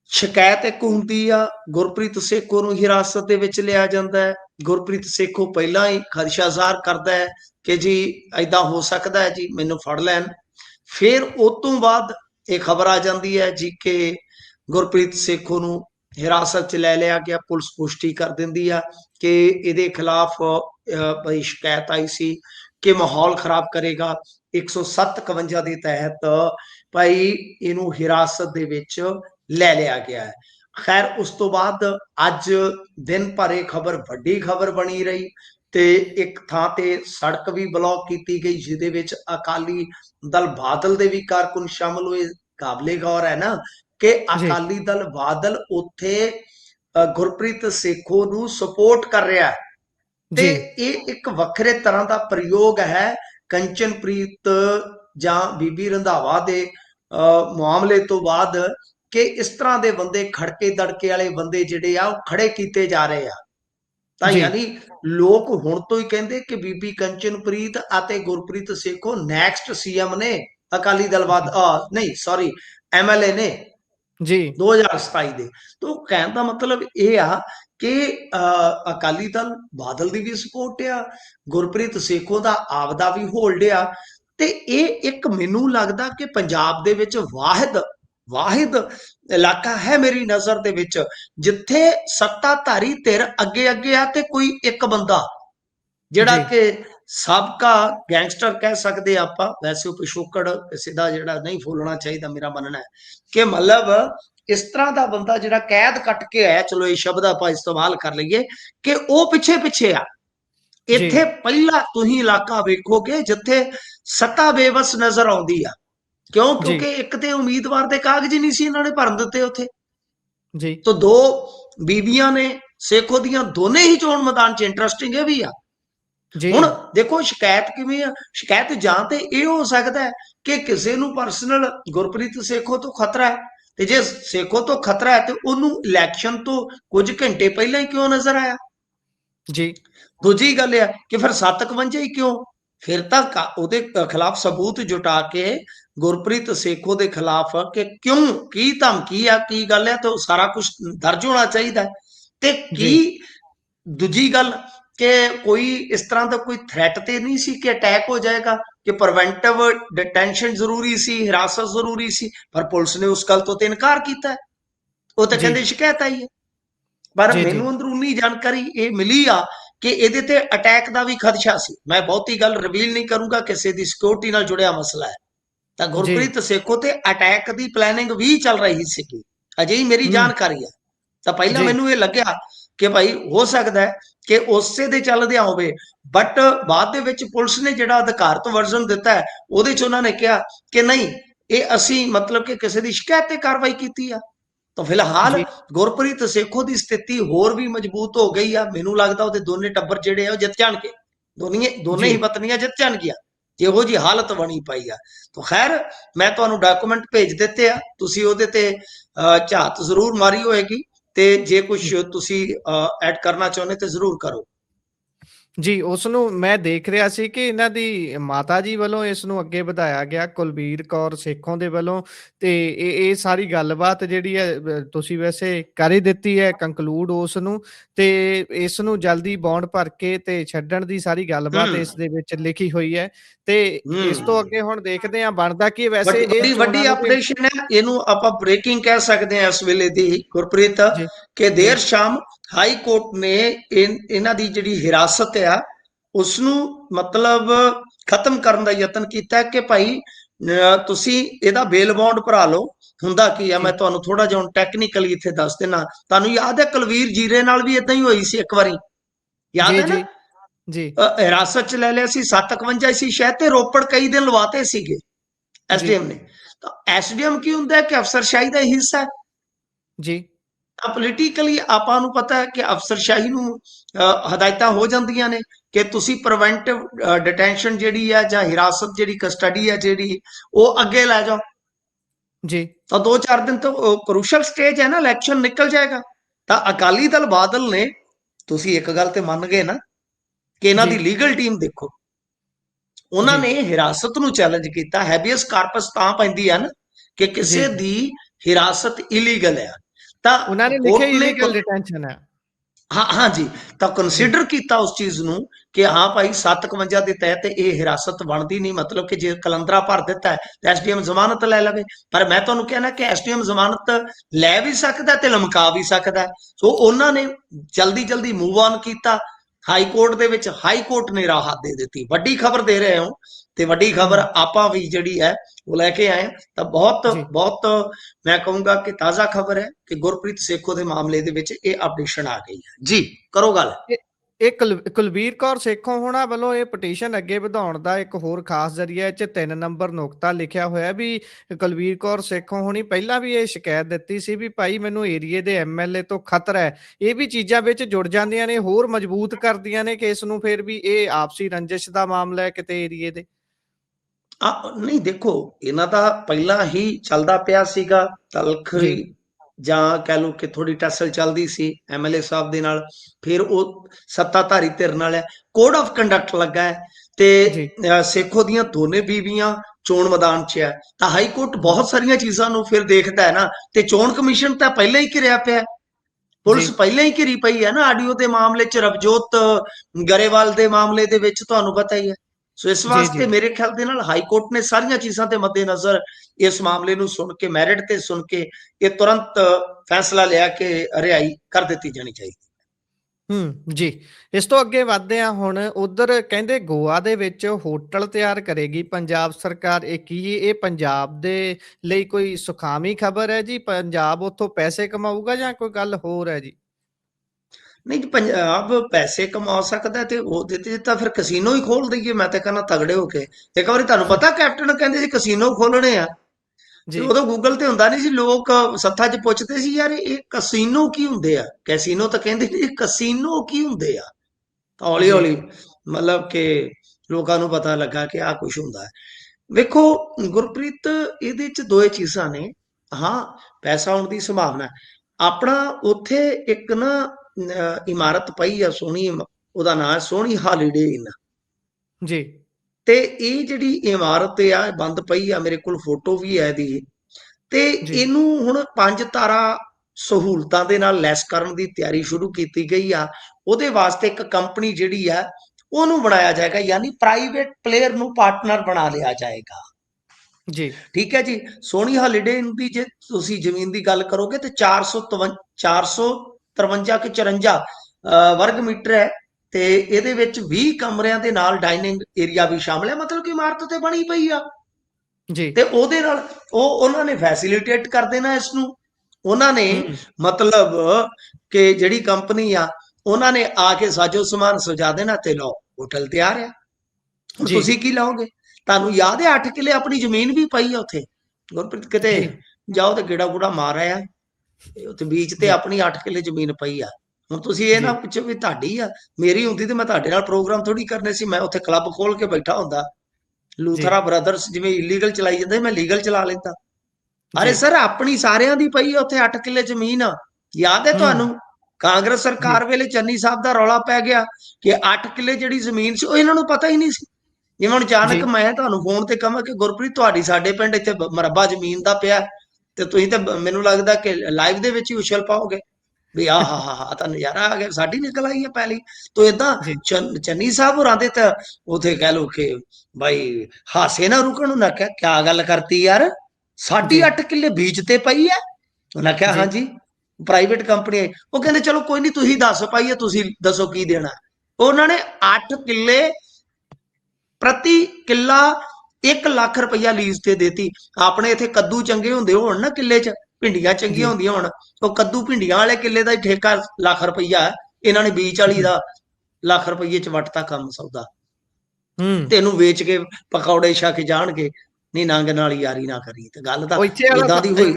ਸ਼ਿਕਾਇਤ ਇੱਕ ਹੁੰਦੀ ਆ, ਗੁਰਪ੍ਰੀਤ ਸੇਖੋ ਨੂੰ ਹਿਰਾਸਤ ਦੇ ਵਿੱਚ ਲਿਆ ਜਾਂਦਾ ਹੈ। ਗੁਰਪ੍ਰੀਤ ਸੇਖੋ ਪਹਿਲਾਂ ਹੀ ਖਦਸ਼ਾ ਜ਼ਾਹਰ ਕਰਦਾ ਹੈ ਕਿ ਜੀ ਐਦਾਂ ਹੋ ਸਕਦਾ ਹੈ ਜੀ, ਮੈਨੂੰ ਫੜ ਲੈਣ। ਫਿਰ ਉਸ ਤੋਂ ਬਾਅਦ ਇਹ ਖਬਰ ਆ ਜਾਂਦੀ ਹੈ ਜੀ ਕਿ ਗੁਰਪ੍ਰੀਤ ਸੇਖੋ ਨੂੰ ਹਿਰਾਸਤ 'ਚ ਲੈ ਲਿਆ ਗਿਆ ਪੁਲਿਸ ਪੁਸ਼ਟੀ ਕਰ ਦਿੰਦੀ ਆ ਕਿ ਇਹਦੇ ਖਿਲਾਫ ਬਈ ਸ਼ਿਕਾਇਤ ਆਈ ਸੀ ਕਿ ਮਾਹੌਲ ਖਰਾਬ ਕਰੇਗਾ। 157 ਦੇ ਤਹਿਤ ਭਾਈ ਇਹਨੂੰ ਹਿਰਾਸਤ ਦੇ ਵਿੱਚ ਲੈ ਲਿਆ ਗਿਆ ਹੈ। ਖੈਰ, ਉਸ ਤੋਂ ਬਾਅਦ ਅੱਜ ਦਿਨ ਭਰ ਇਹ ਖਬਰ ਵੱਡੀ ਖਬਰ ਬਣੀ ਰਹੀ ਤੇ ਇੱਕ ਥਾਂ ਤੇ ਸੜਕ ਵੀ ਬਲੌਕ ਕੀਤੀ ਗਈ, ਜਿਹਦੇ ਵਿੱਚ ਅਕਾਲੀ ਦਲ ਬਾਦਲ ਦੇ ਵੀ ਕਾਰਕੁਨ ਸ਼ਾਮਲ ਹੋਏ। ਕਾਬਲੇ ਗੌਰ ਹੈ ਨਾ ਕਿ ਅਕਾਲੀ ਦਲ ਬਾਦਲ ਉੱਥੇ ਗੁਰਪ੍ਰੀਤ ਸੇਖੋ ਨੂੰ ਸਪੋਰਟ ਕਰ ਰਿਹਾ ਹੈ। ਤੇ ਇਹ ਇੱਕ ਵੱਖਰੇ ਤਰ੍ਹਾਂ ਦਾ ਪ੍ਰਯੋਗ ਹੈ। ਕੰਚਨਪ੍ਰੀਤ ਜਾਂ ਬੀਬੀ ਰੰਧਾਵਾ ਦੇ ਮਾਮਲੇ ਤੋਂ ਬਾਅਦ ਕਿ ਇਸ ਤਰ੍ਹਾਂ ਦੇ ਬੰਦੇ ਖੜਕੇ ਦੜਕੇ ਵਾਲੇ ਬੰਦੇ ਜਿਹੜੇ ਆ ਉਹ ਖੜੇ ਕੀਤੇ ਜਾ ਰਹੇ ਆ। ਤਾਂ। ਯਾਨੀ ਲੋਕ ਹੁਣ ਤੋਂ ਹੀ ਕਹਿੰਦੇ ਕਿ ਬੀਬੀ ਕੰਚਨਪ੍ਰੀਤ ਅਤੇ ਗੁਰਪ੍ਰੀਤ ਸੇਖੋ ਨੈਕਸਟ ਸੀਐਮ ਨੇ ਅਕਾਲੀ ਦਲ ਬਾਦ ਨਹੀਂ ਸੌਰੀ ਐਮਐਲਏ ਨੇ। ਜੀ। 2027 ਦੇ। ਤੋਂ ਕਹਿਣ ਦਾ ਮਤਲਬ ਇਹ ਆ ਕਿ ਅਕਾਲੀ ਦਲ ਬਾਦਲ ਦੀ ਵੀ ਸਪੋਰਟ ਆ ਗੁਰਪ੍ਰੀਤ ਸੇਖੋ ਦਾ ਆਪਦਾ ਵੀ ਹੋਲਡ ਆ। ਤੇ ਇਹ ਇੱਕ ਮੈਨੂੰ ਲੱਗਦਾ ਕਿ ਪੰਜਾਬ ਦੇ ਵਿੱਚ ਵਾਹਿਦ ਵਾਹਿਦ ਇਲਾਕਾ ਹੈ ਮੇਰੀ ਨਜ਼ਰ ਦੇ ਵਿੱਚ ਜਿੱਥੇ ਸੱਤਾਧਾਰੀ ਧਿਰ ਅੱਗੇ ਅੱਗੇ ਆ ਤੇ ਕੋਈ ਇੱਕ ਬੰਦਾ ਜਿਹੜਾ। ਕਿ ਸਾਬਕਾ ਗੈਂਗਸਟਰ ਕਹਿ ਸਕਦੇ ਆਪਾਂ ਵੈਸੇ ਉਹ ਪਿਛੋਕੜ ਸਿੱਧਾ ਜਿਹੜਾ ਨਹੀਂ ਫੋਲਣਾ ਚਾਹੀਦਾ ਮੇਰਾ ਮੰਨਣਾ ਹੈ ਕਿ ਮਤਲਬ ਇਸ ਤਰ੍ਹਾਂ ਦਾ ਬੰਦਾ ਜਿਹੜਾ ਕੈਦ ਕੱਟ ਕੇ ਆਇਆ ਚਲੋ ਇਹ ਸ਼ਬਦ ਆਪਾਂ ਇਸਤੇਮਾਲ ਕਰ ਲਈਏ ਕਿ ਉਹ ਪਿੱਛੇ ਪਿੱਛੇ ਆ। ਇੱਥੇ ਪਹਿਲਾ ਤੁਸੀਂ ਇਲਾਕਾ ਵੇਖੋਗੇ ਜਿੱਥੇ ਸੱਤਾ ਬੇਵਸ ਨਜ਼ਰ ਆਉਂਦੀ ਆ। ਕਿਉਂ। ਕਿਉਂਕਿ ਇੱਕ ਤੇ ਉਮੀਦਵਾਰ ਦੇ ਕਾਗਜ਼ ਹੀ ਨਹੀਂ ਸੀ ਇਹਨਾਂ ਨੇ ਭਰਨ ਦਿੱਤੇ ਉੱਥੇ। ਜੀ। ਤੋਂ ਦੋ ਬੀਬੀਆਂ ਨੇ ਸੇਖੋ ਦੀਆਂ ਦੋਨੇ ਹੀ ਚੋਣ ਮੈਦਾਨ 'ਚ ਇੰਟਰਸਟਿੰਗ ਇਹ ਵੀ ਆ। ਹੁਣ ਦੇਖੋ ਸ਼ਿਕਾਇਤ ਕਿਵੇਂ ਆ? ਸ਼ਿਕਾਇਤ ਜਾਂ ਤੇ ਇਹ ਹੋ ਸਕਦਾ ਹੈ ਕਿ ਕਿਸੇ ਨੂੰ ਪਰਸਨਲ ਗੁਰਪ੍ਰੀਤ ਸੇਖੋ ਤੋਂ ਖਤਰਾ ਹੈ। ਤੇ ਜੇ ਸੇਖੋ ਤੋਂ ਖਤਰਾ ਹੈ ਤੇ ਉਹਨੂੰ ਇਲੈਕਸ਼ਨ ਤੋਂ ਕੁਝ ਘੰਟੇ ਪਹਿਲਾਂ ਹੀ ਕਿਉਂ ਨਜ਼ਰ ਆਇਆ? ਜੀ। ਦੂਜੀ ਗੱਲ ਇਹ ਕਿ ਫਿਰ 751 ਹੀ ਕਿਉਂ? ਫਿਰ ਤਾਂ ਉਹਦੇ ਖਿਲਾਫ ਸਬੂਤ ਜੁਟਾ ਕੇ ਗੁਰਪ੍ਰੀਤ ਸੇਖੋ ਦੇ ਖਿਲਾਫ ਕਿ ਕਿਉਂ ਕੀ ਧਮਕੀ ਆ ਕੀ ਗੱਲ ਹੈ ਤੇ ਉਹ ਸਾਰਾ ਕੁਝ ਦਰਜ ਹੋਣਾ ਚਾਹੀਦਾ। ਤੇ ਕੀ ਦੂਜੀ ਗੱਲ ਕਿ ਕੋਈ ਇਸ ਤਰ੍ਹਾਂ ਦਾ ਕੋਈ ਥ੍ਰੈਟ ਤੇ ਨਹੀਂ ਸੀ ਕਿ ਅਟੈਕ ਹੋ ਜਾਏਗਾ ਕਿ ਪ੍ਰੀਵੈਂਟਿਵ ਡਿਟੈਂਸ਼ਨ ਜ਼ਰੂਰੀ ਸੀ ਹਿਰਾਸਤ ਜ਼ਰੂਰੀ ਸੀ ਪਰ ਪੁਲਿਸ ਨੇ ਉਸ ਗੱਲ ਤੋਂ ਤੇ ਇਨਕਾਰ ਕੀਤਾ। ਉਹ ਤਾਂ। ਕਹਿੰਦੇ ਸ਼ਿਕਾਇਤ ਆਈ ਹੈ ਪਰ। ਮੈਨੂੰ ਅੰਦਰੂਨੀ ਜਾਣਕਾਰੀ ਇਹ ਮਿਲੀ ਆ ਕਿ ਇਹਦੇ ਤੇ ਅਟੈਕ ਦਾ ਵੀ ਖਦਸ਼ਾ ਸੀ ਮੈਂ ਬਹੁਤੀ ਗੱਲ ਰਿਵੀਲ ਨਹੀਂ ਕਰੂੰਗਾ ਕਿਸੇ ਦੀ ਸਿਕਿਉਰਿਟੀ ਨਾਲ ਜੁੜਿਆ ਮਸਲਾ ਹੈ ਤਾਂ ਗੁਰਪ੍ਰੀਤ ਸੇਖੋ ਤੇ ਅਟੈਕ ਦੀ ਪਲੈਨਿੰਗ ਵੀ ਚੱਲ ਰਹੀ ਸੀ ਅਜੇ ਹੀ ਮੇਰੀ। ਜਾਣਕਾਰੀ ਹੈ ਤਾਂ ਪਹਿਲਾਂ। ਮੈਨੂੰ ਇਹ ਲੱਗਿਆ ਕਿ ਭਾਈ ਹੋ ਸਕਦਾ ਹੈ ਕਿ ਉਸੇ ਦੇ ਚੱਲਦਿਆਂ ਹੋਵੇ। ਬਟ ਬਾਅਦ ਦੇ ਵਿੱਚ ਪੁਲਿਸ ਨੇ ਜਿਹੜਾ ਅਧਿਕਾਰਤ ਵਰਜ਼ਨ ਦਿੱਤਾ ਹੈ ਉਹਦੇ ਚ ਉਹਨਾਂ ਨੇ ਕਿਹਾ ਕਿ ਨਹੀਂ ਇਹ ਅਸੀਂ ਮਤਲਬ ਕਿ ਕਿਸੇ ਦੀ ਸ਼ਿਕਾਇਤ ਤੇ ਕਾਰਵਾਈ ਕੀਤੀ ਆ। ਤਾਂ ਫਿਲਹਾਲ। ਗੁਰਪ੍ਰੀਤ ਸੇਖੋ ਦੀ ਸਥਿਤੀ ਹੋਰ ਵੀ ਮਜ਼ਬੂਤ ਹੋ ਗਈ ਆ। ਮੈਨੂੰ ਲੱਗਦਾ ਉਹਦੇ ਦੋਨੇ ਟੱਬਰ ਜਿਹੜੇ ਆ ਉਹ ਜਿੱਤ ਜਾਣਗੇ। ਦੋਨੀਆਂ ਦੋਨੇ। ਹੀ ਪਤਨੀਆਂ ਜਿੱਤ ਜਾਣਗੀਆਂ। ਜਿਹੋ ਜੀ ਹਾਲਤ ਬਣੀ ਪਈ ਆ। ਤਾਂ ਖੈਰ ਮੈਂ ਤੁਹਾਨੂੰ ਡਾਕੂਮੈਂਟ ਭੇਜ ਦਿੱਤੇ ਆ। ਤੁਸੀਂ ਉਹਦੇ ਤੇ ਝਾਤ ਜ਼ਰੂਰ ਮਾਰੀ ਹੋਏਗੀ। ਤੇ ਜੇ ਕੁਝ ਤੁਸੀਂ ਐਡ ਕਰਨਾ ਚਾਹੁੰਦੇ ਤੇ ਜ਼ਰੂਰ ਕਰੋ। ਜੀ ਉਸ ਨੂੰ ਮੈਂ ਦੇਖ ਰਿਹਾ ਸੀ ਕਿ ਇਹਨਾਂ ਦੀ ਮਾਤਾ ਜੀ ਵੱਲੋਂ ਇਸ ਨੂੰ ਅੱਗੇ ਵਧਾਇਆ ਗਿਆ ਕੁਲਬੀਰ ਕੌਰ ਸੇਖੋਂ ਦੇ ਵੱਲੋਂ ਤੇ ਇਹ ਇਹ ਸਾਰੀ ਗੱਲਬਾਤ ਜਿਹੜੀ ਹੈ ਤੁਸੀਂ ਵੈਸੇ ਕਰ ਹੀ ਦਿੱਤੀ ਹੈ ਕੰਕਲੂਡ ਉਸ ਨੂੰ ਤੇ ਇਸ ਨੂੰ ਜਲਦੀ ਬੌਂਡ ਭਰ ਕੇ ਤੇ ਛੱਡਣ ਦੀ ਸਾਰੀ ਗੱਲਬਾਤ। ਇਸ ਦੇ ਵਿੱਚ ਲਿਖੀ ਹੋਈ ਹੈ ਤੇ। ਇਸ ਤੋਂ ਅੱਗੇ ਹੁਣ ਦੇਖਦੇ ਹਾਂ ਬਣਦਾ ਕੀ ਵੈਸੇ ਵੱਡੀ ਇਹ ਵੱਡੀ ਵੱਡੀ ਨੂੰ ਅਪਡੇਸ਼ਨ ਹੈ ਇਹਨੂੰ ਆਪਾਂ ਬ੍ਰੇਕਿੰਗ ਕਹਿ ਸਕਦੇ ਹਾਂ ਇਸ ਵੇਲੇ ਦੀ ਗੁਰਪ੍ਰੀਤ ਜੀ। ਕਿ ਦੇਰ ਸ਼ਾਮ ਹਾਈ ਕੋਰਟ ਨੇ ਇਹਨਾਂ ਦੀ ਜਿਹੜੀ ਹਿਰਾਸਤ ਆ ਉਸ ਨੂੰ ਮਤਲਬ ਖਤਮ ਕਰਨ ਦਾ ਯਤਨ ਕੀਤਾ ਕਿ ਭਾਈ ਤੁਸੀਂ ਇਹਦਾ ਬੇਲ ਬੌਂਡ ਭਰਾ ਲਓ। ਹੁੰਦਾ ਕੀ ਆ ਮੈਂ ਤੁਹਾਨੂੰ ਥੋੜਾ ਜਿਹਾ ਟੈਕਨੀਕਲੀ ਇੱਥੇ ਦੱਸ ਦੇਣਾ ਤੁਹਾਨੂੰ ਯਾਦ ਹੈ ਕੁਲਵੀਰ ਜੀਰੇ ਨਾਲ ਵੀ ਇਦਾਂ ਹੀ ਹੋਈ ਸੀ ਇੱਕ ਵਾਰੀ? ਯਾਦ ਹੈ ਨਾ? ਜੀ। ਹਿਰਾਸਤ ਚ ਲੈ ਲਿਆ ਸੀ 751 ਸੀ ਸ਼ਾਇਦ ਤੇ ਰੋਪੜ ਕਈ ਦਿਨ ਲਵਾਤੇ ਸੀਗੇ ਐਸਡੀਐਮ ਨੇ। ਤਾਂ ਐਸਡੀਐਮ ਕੀ ਹੁੰਦਾ ਹੈ ਕਿ ਅਫਸਰਸ਼ਾਹੀ ਦਾ ਹਿੱਸਾ ਹੈ? ਜੀ। ਪੋਲੀਟੀਕਲੀ ਆਪਾਂ ਨੂੰ ਪਤਾ ਹੈ ਕਿ ਅਫਸਰਸ਼ਾਹੀ ਨੂੰ ਹਦਾਇਤਾਂ ਹੋ ਜਾਂਦੀਆਂ ਨੇ ਕਿ ਤੁਸੀਂ ਪ੍ਰੀਵੈਂਟਿਵ ਡਿਟੈਂਸ਼ਨ ਜਿਹੜੀ ਹੈ ਜਾਂ ਹਿਰਾਸਤ ਜਿਹੜੀ ਕਸਟਡੀ ਹੈ ਜਿਹੜੀ ਉਹ ਅੱਗੇ ਲੈ ਜਾਓ ਜੀ ਤਾਂ 2-4 ਦਿਨ ਤੋਂ ਕ੍ਰੂਸ਼ਲ ਸਟੇਜ ਹੈ ਨਾ ਇਲੈਕਸ਼ਨ ਨਿਕਲ ਜਾਏਗਾ ਤਾਂ ਅਕਾਲੀ ਦਲ ਬਾਦਲ ਨੇ ਤੁਸੀਂ ਇੱਕ ਗੱਲ ਤੇ ਮੰਨ ਗਏ ਨਾ ਕਿ ਇਹਨਾਂ। ਦੀ ਲੀਗਲ ਟੀਮ ਦੇਖੋ ਉਹਨਾਂ। ਨੇ ਹਿਰਾਸਤ ਨੂੰ ਚੈਲੰਜ ਕੀਤਾ ਹੈਬੀਅਸ ਕਾਰਪਸ ਤਾਂ ਪੈਂਦੀ ਆ ਨਾ ਕਿ ਕਿਸੇ। ਦੀ ਹਿਰਾਸਤ ਇਲੀਗਲ ਹੈ ਤਾਂ ਉਹਨਾਂ ਨੇ ਲਿਖਿਆ ਇਲੀਗਲ ਡਿਟੈਂਸ਼ਨ ਹੈ। ਹਾਂ ਹਾਂ ਜੀ ਤਾਂ ਕੰਸੀਡਰ ਕੀਤਾ ਉਸ ਚੀਜ਼ ਨੂੰ ਕਿ ਹਾਂ ਭਾਈ 751 ਦੇ ਤਹਿਤ ਇਹ ਹਿਰਾਸਤ ਬਣਦੀ ਨਹੀਂ ਮਤਲਬ ਕਿ ਜੇ ਕਲੰਦਰਾ ਭਰ ਦਿੱਤਾ ਹੈ ਤਾਂ ਐਸਡੀਐਮ ਜ਼ਮਾਨਤ ਲੈ ਲਵੇ। ਪਰ ਮੈਂ ਤੁਹਾਨੂੰ ਕਹਿਣਾ ਕਿ ਐਸਡੀਐਮ ਜ਼ਮਾਨਤ ਲੈ ਵੀ ਸਕਦਾ ਤੇ ਲਮਕਾ ਵੀ ਸਕਦਾ ਸੋ ਉਹਨਾਂ ਨੇ ਜਲਦੀ ਜਲਦੀ ਮੂਵ ਆਨ ਕੀਤਾ। ਹਾਈ ਕੋਰਟ ਦੇ ਵਿੱਚ ਹਾਈ ਕੋਰਟ ਨੇ ਰਾਹਤ ਦੇ ਦਿੱਤੀ। ਵੱਡੀ ਖਬਰ ਦੇ ਰਹੇ ਹਾਂ ਤੇ ਵੱਡੀ ਖਬਰ ਆਪਾਂ ਵੀ ਜਿਹੜੀ ਹੈ ਉਹ ਲੈ ਕੇ ਆਏ। ਤਾਂ ਬਹੁਤ। ਬਹੁਤ ਮੈਂ ਕਹੂੰਗਾ ਕਿ ਤਾਜ਼ਾ ਖਬਰ ਹੈ ਕਿ ਗੁਰਪ੍ਰੀਤ ਸੇਖੋ ਦੇ ਮਾਮਲੇ ਦੇ ਵਿੱਚ ਇਹ ਅਪਡੇਸ਼ਨ ਆ ਗਈ ਹੈ। ਜੀ ਕਰੋ ਗੱਲ। ਇਹ ਕੁਲ- ਕੁਲਬੀਰ ਕੌਰ ਸੇਖੋਂ ਹੋਣਾ ਵੱਲੋਂ ਇਹ ਪਟੀਸ਼ਨ ਅੱਗੇ ਵਧਾਉਣ ਦਾ ਇੱਕ ਹੋਰ ਖਾਸ ਜ਼ਰੀਆ ਚ 3 ਨੰਬਰ ਨੁਕਤਾ ਲਿਖਿਆ ਹੋਇਆ ਵੀ ਕੁਲਬੀਰ ਕੌਰ ਸੇਖੋਂ ਹੋਣੀ ਪਹਿਲਾਂ ਵੀ ਇਹ ਸ਼ਿਕਾਇਤ ਦਿੱਤੀ ਸੀ ਵੀ ਭਾਈ ਮੈਨੂੰ ਏਰੀਏ ਦੇ ਐਮਐਲਏ ਤੋਂ ਖਤਰਾ ਹੈ। ਇਹ ਵੀ ਚੀਜ਼ਾਂ ਵਿੱਚ ਜੁੜ ਜਾਂਦੀਆਂ ਨੇ ਹੋਰ ਮਜ਼ਬੂਤ ਕਰਦੀਆਂ ਨੇ ਕੇਸ ਨੂੰ ਫਿਰ ਵੀ ਇਹ ਆਪਸੀ ਰੰਜਿਸ਼ ਦਾ ਮਾਮਲਾ ਹੈ ਕਿਤੇ ਏਰੀਏ ਦੇ? ਆ ਨਹੀਂ ਦੇਖੋ ਇਹਨਾਂ ਦਾ ਪਹਿਲਾਂ ਹੀ ਚੱਲਦਾ ਪਿਆ ਸੀਗਾ ਤਲਖ ਜੀ। ਕਹਿ ਲਓ ਕਿ ਥੋੜੀ ਟਸਲ ਚੱਲਦੀ ਸੀ ਐਮਐਲਏ ਸਾਹਿਬ ਦੇ ਨਾਲ ਫਿਰ ਉਹ ਸੱਤਾਧਾਰੀ ਧਿਰ ਨਾਲ ਹੈ ਕੋਡ ਆਫ ਕੰਡਕਟ ਲੱਗਾ ਹੈ ਤੇ ਸੇਖੋ ਦੀਆਂ ਦੋਨੇ ਬੀਬੀਆਂ ਚੋਣ ਮੈਦਾਨ 'ਚ ਹੈ ਤਾਂ ਹਾਈ ਕੋਰਟ ਬਹੁਤ ਸਾਰੀਆਂ ਚੀਜ਼ਾਂ ਨੂੰ ਫਿਰ ਦੇਖਦਾ ਹੈ ਨਾ ਤੇ ਚੋਣ ਕਮਿਸ਼ਨ ਤਾਂ ਪਹਿਲਾਂ ਹੀ ਘਿਰਿਆ ਪਿਆ। ਪੁਲਿਸ। ਪਹਿਲਾਂ ਹੀ ਘਿਰੀ ਪਈ ਹੈ ਨਾ ਆਡੀਓ ਦੇ ਮਾਮਲੇ 'ਚ ਰਵਜੋਤ ਗਰੇਵਾਲ ਦੇ ਮਾਮਲੇ ਦੇ ਵਿੱਚ ਤੁਹਾਨੂੰ ਪਤਾ ਹੀ ਹੈ ਸੋ ਇਸ ਵਾਸਤੇ। ਮੇਰੇ ਖਿਆਲ ਦੇ ਨਾਲ ਹਾਈ ਕੋਰਟ ਨੇ ਸਾਰੀਆਂ ਚੀਜ਼ਾਂ ਦੇ ਮੱਦੇਨਜ਼ਰ ਇਸ ਮਾਮਲੇ ਨੂੰ ਸੁਣ ਕੇ ਮੈਰਿਟ ਤੇ ਸੁਣ ਕੇ ਇਹ ਤੁਰੰਤ ਫੈਸਲਾ ਲਿਆ ਕਿ ਰਿਹਾਈ ਕਰ ਦਿੱਤੀ ਜਾਣੀ ਚਾਹੀਦੀ ਹੂੰ। ਜੀ। ਇਸ ਤੋਂ ਅੱਗੇ ਵਧਦੇ ਆ ਹੁਣ ਉਧਰ ਕਹਿੰਦੇ ਗੋਆ ਦੇ ਵਿੱਚ ਹੋਟਲ ਤਿਆਰ ਕਰੇਗੀ ਪੰਜਾਬ ਸਰਕਾਰ। ਇਹ ਕੀ ਇਹ ਪੰਜਾਬ ਦੇ ਲਈ ਕੋਈ ਸੁਖਾਵੀਂ ਖਬਰ ਹੈ ਜੀ? ਪੰਜਾਬ ਉੱਥੋਂ ਪੈਸੇ ਕਮਾਊਗਾ ਜਾਂ ਕੋਈ ਗੱਲ ਹੋਰ ਹੈ ਜੀ? ਨਹੀਂ ਪੰਜਾਬ ਪੈਸੇ ਕਮਾ ਸਕਦਾ ਤੇ ਉਹਦੇ ਤੇ ਤਾਂ ਫਿਰ ਕਸੀਨੋ ਹੀ ਖੋਲ ਦਈਏ। ਮੈਂ ਤਾਂ ਕਹਿੰਦਾ ਤਗੜੇ ਹੋ ਕੇ। ਇੱਕ ਵਾਰੀ ਤੁਹਾਨੂੰ ਪਤਾ ਕੈਪਟਨ ਕਹਿੰਦੇ ਸੀ ਕਸੀਨੋ ਖੋਲਣੇ ਆ। ਜੀ। ਉਦੋਂ ਗੂਗਲ ਤੇ ਹੁੰਦਾ ਨਹੀਂ ਸੀ ਲੋਕ ਸੱਥਾ 'ਚ ਪੁੱਛਦੇ ਸੀ ਯਾਰ ਇਹ ਕਸੀਨੋ ਕੀ ਹੁੰਦੇ ਆ? ਕੈਸੀਨੋ ਤਾਂ ਕਹਿੰਦੇ ਨਹੀਂ ਕਸੀਨੋ ਕੀ ਹੁੰਦੇ ਆ? ਤਾਂ ਹੌਲੀ। ਹੌਲੀ ਮਤਲਬ ਕਿ ਲੋਕਾਂ ਨੂੰ ਪਤਾ ਲੱਗਾ ਕਿ ਆ ਕੁਝ ਹੁੰਦਾ। ਹੈ ਵੇਖੋ ਗੁਰਪ੍ਰੀਤ ਇਹਦੇ 'ਚ ਦੋਏ ਚੀਜ਼ਾਂ ਨੇ। ਹਾਂ ਪੈਸਾ ਆਉਣ ਦੀ ਸੰਭਾਵਨਾ। ਆਪਣਾ ਉੱਥੇ ਇੱਕ ਨਾ ਇਮਾਰਤ ਪਈ ਆ ਸੋਹਣੀ ਉਹਦਾ ਨਾਮ ਸੋਹਣੀ ਹਾਲੀਡੇ ਇਨ ਜੀ। ਤੇ ਇਹ ਜਿਹੜੀ ਇਮਾਰਤ ਆ ਬੰਦ ਪਈ ਆ ਮੇਰੇ ਕੋਲ ਫੋਟੋ ਵੀ ਹੈ ਇਹਦੀ। ਤੇ। ਇਹਨੂੰ ਹੁਣ ਪੰਜ ਤਾਰਾ ਸਹੂਲਤਾਂ ਦੇ ਨਾਲ ਲੈਸ ਕਰਨ ਦੀ ਤਿਆਰੀ ਸ਼ੁਰੂ ਕੀਤੀ ਗਈ ਆ। ਉਹਦੇ ਵਾਸਤੇ ਇੱਕ ਕੰਪਨੀ ਜਿਹੜੀ ਆ ਉਹਨੂੰ ਬਣਾਇਆ ਜਾਏਗਾ ਯਾਨੀ ਪ੍ਰਾਈਵੇਟ ਪਲੇਅਰ ਨੂੰ ਪਾਰਟਨਰ ਬਣਾ ਲਿਆ ਜਾਏਗਾ। ਜੀ। ਠੀਕ ਹੈ ਜੀ? ਸੋਹਣੀ ਹਾਲੀਡੇ ਇਨ ਦੀ ਜੇ ਤੁਸੀਂ ਜ਼ਮੀਨ ਦੀ ਗੱਲ ਕਰੋਗੇ ਤੇ 453 453 ਕਿ 54 ਅਹ, ਵਰਗ ਮੀਟਰ ਹੈ ਤੇ ਇਹਦੇ ਵਿੱਚ 20 ਕਮਰਿਆਂ ਦੇ ਨਾਲ ਡਾਈਨਿੰਗ ਏਰੀਆ ਵੀ ਸ਼ਾਮਲ ਹੈ ਮਤਲਬ ਕਿ ਇਮਾਰਤ ਤੇ ਬਣੀ ਪਈ ਆ। ਜੀ। ਤੇ ਉਹਦੇ ਨਾਲ ਉਹ ਉਹਨਾਂ ਨੇ ਫੈਸਿਲਿਟੇਟ ਕਰ ਦੇਣਾ ਇਸ ਨੂੰ ਉਹਨਾਂ ਨੇ ਮਤਲਬ ਕਿ ਜਿਹੜੀ ਕੰਪਨੀ ਆ ਉਹਨਾਂ ਨੇ ਆ ਕੇ ਸਾਜੋ ਸਮਾਨ ਸਜਾ ਦੇਣਾ ਤੇ ਲਓ ਹੋਟਲ ਤਿਆਰ ਆ। ਤੁਸੀਂ ਕੀ ਲਾਓਗੇ? ਤੁਹਾਨੂੰ ਯਾਦ ਹੈ 8 ਕਿੱਲੇ ਆਪਣੀ ਜ਼ਮੀਨ ਵੀ ਪਈ ਆ ਉੱਥੇ? ਗੁਰਪ੍ਰੀਤ ਕਿਤੇ। ਜਾਓ ਤੇ ਗੇੜਾ ਗੂੜਾ ਮਾਰ ਆਇਆ। ਉੱਥੇ ਬੀਚ ਤੇ। ਆਪਣੀ 8 ਕਿੱਲੇ ਜ਼ਮੀਨ ਪਈ ਆ ਹੁਣ ਤੁਸੀਂ ਇਹ ਨਾ। ਪੁੱਛੋ ਵੀ ਤੁਹਾਡੀ ਆ ਮੇਰੀ ਹੁੰਦੀ ਤੇ ਮੈਂ ਤੁਹਾਡੇ ਨਾਲ ਪ੍ਰੋਗਰਾਮ ਥੋੜੀ ਕਰਨੇ ਸੀ ਮੈਂ ਉੱਥੇ ਕਲੱਬ ਖੋਲ ਕੇ ਬੈਠਾ ਹੁੰਦਾ ਲੂਥਰਾ ਬ੍ਰਦਰਸ ਜਿਵੇਂ ਇਲੀਗਲ ਚਲਾਈ ਜਾਂਦੇ ਮੈਂ ਲੀਗਲ ਚਲਾ ਲੈਂਦਾ ਅਰੇ। ਸਰ ਆਪਣੀ ਸਾਰਿਆਂ ਦੀ ਪਈ ਉੱਥੇ 8 ਕਿੱਲੇ ਜ਼ਮੀਨ ਆ ਯਾਦ ਹੈ। ਤੁਹਾਨੂੰ ਕਾਂਗਰਸ ਸਰਕਾਰ ਵੇਲੇ ਚੰਨੀ ਸਾਹਿਬ ਦਾ ਰੌਲਾ ਪੈ ਗਿਆ ਕਿ 8 ਕਿੱਲੇ ਜਿਹੜੀ ਜ਼ਮੀਨ ਸੀ ਉਹ ਇਹਨਾਂ ਨੂੰ ਪਤਾ ਹੀ ਨਹੀਂ ਸੀ ਜਿਵੇਂ ਹੁਣ। ਅਚਾਨਕ ਮੈਂ ਤੁਹਾਨੂੰ ਫੋਨ ਤੇ ਕਹਾਂ ਕਿ ਗੁਰਪ੍ਰੀਤ ਤੁਹਾਡੀ ਸਾਡੇ ਪਿੰਡ ਇੱਥੇ ਮਰਬਾ ਜ਼ਮੀਨ ਦਾ ਪਿਆ ਤੇ ਤੁਸੀਂ ਤਾਂ ਮੈਨੂੰ ਲੱਗਦਾ ਕਿ ਲਾਈਵ ਦੇ ਵਿੱਚ ਹੀ ਉਛਲ ਪਾਓਗੇ ਵੀ ਆਹ ਹਾ ਹਾ ਹਾ ਤਾਂ ਨਜ਼ਾਰਾ ਆ ਗਿਆ ਸਾਡੀ ਨਿਕਲ ਆਈ ਹੈ ਪਹਿਲੀ ਤੋਂ ਇਦਾਂ। ਚੰਨੀ ਸਾਹਿਬ ਹੋਰਾਂ ਦੇ ਤਾਂ ਉਥੇ ਕਹਿ ਲੋ ਕਿ ਭਾਈ ਹਾਸੇ ਨਾ ਰੁਕਣ ਨੂੰ ਨਾ ਕਿਹਾ ਕਿਆ ਗੱਲ ਕਰਤੀ ਯਾਰ ਸਾਡੀ ਜੀ। 8 ਕਿੱਲੇ ਬੀਜ ਤੇ ਪਈ ਹੈ ਉਹਨਾਂ ਕਿਹਾ। ਹਾਂਜੀ ਪ੍ਰਾਈਵੇਟ ਕੰਪਨੀ ਹੈ ਉਹ ਕਹਿੰਦੇ ਚਲੋ ਕੋਈ ਨਹੀਂ ਤੁਸੀਂ ਦੱਸ ਪਾਈਏ ਤੁਸੀਂ ਦੱਸੋ ਕੀ ਦੇਣਾ ਉਹਨਾਂ ਨੇ 8 ਕਿੱਲੇ ਪ੍ਰਤੀ ਕਿੱਲਾ 1 ਲੱਖ ਰੁਪਈਆ ਲੀਜ਼ ਤੇ ਦੇਤੀ। ਆਪਣੇ ਇੱਥੇ ਕੱਦੂ ਚੰਗੇ ਹੁੰਦੇ ਹੋਣ ਨਾ ਕਿੱਲੇ 'ਚ ਭਿੰਡੀਆਂ। ਚੰਗੀਆਂ ਹੁੰਦੀਆਂ ਹੋਣ। ਉਹ ਕੱਦੂ ਭਿੰਡੀਆਂ ਵਾਲੇ ਕਿੱਲੇ ਦਾ ਹੀ ਠੇਕਾ ਲੱਖ ਰੁਪਈਆ। ਇਹਨਾਂ ਨੇ ਬੀਜ ਵਾਲੀ ਦਾ ਲੱਖ ਰੁਪਈਏ 'ਚ ਵਟਤਾ ਕੰਮ ਸੌਦਾ। ਹੂੰ। ਤੇ ਇਹਨੂੰ ਵੇਚ ਕੇ ਪਕੌੜੇ ਛਕ ਜਾਣਗੇ। ਨਹੀਂ ਨੰਗ ਨਾਲ ਯਾਰੀ ਨਾ ਕਰੀ ਤੇ ਗੱਲ ਤਾਂ ਇਦਾਂ ਦੀ ਹੋਈ।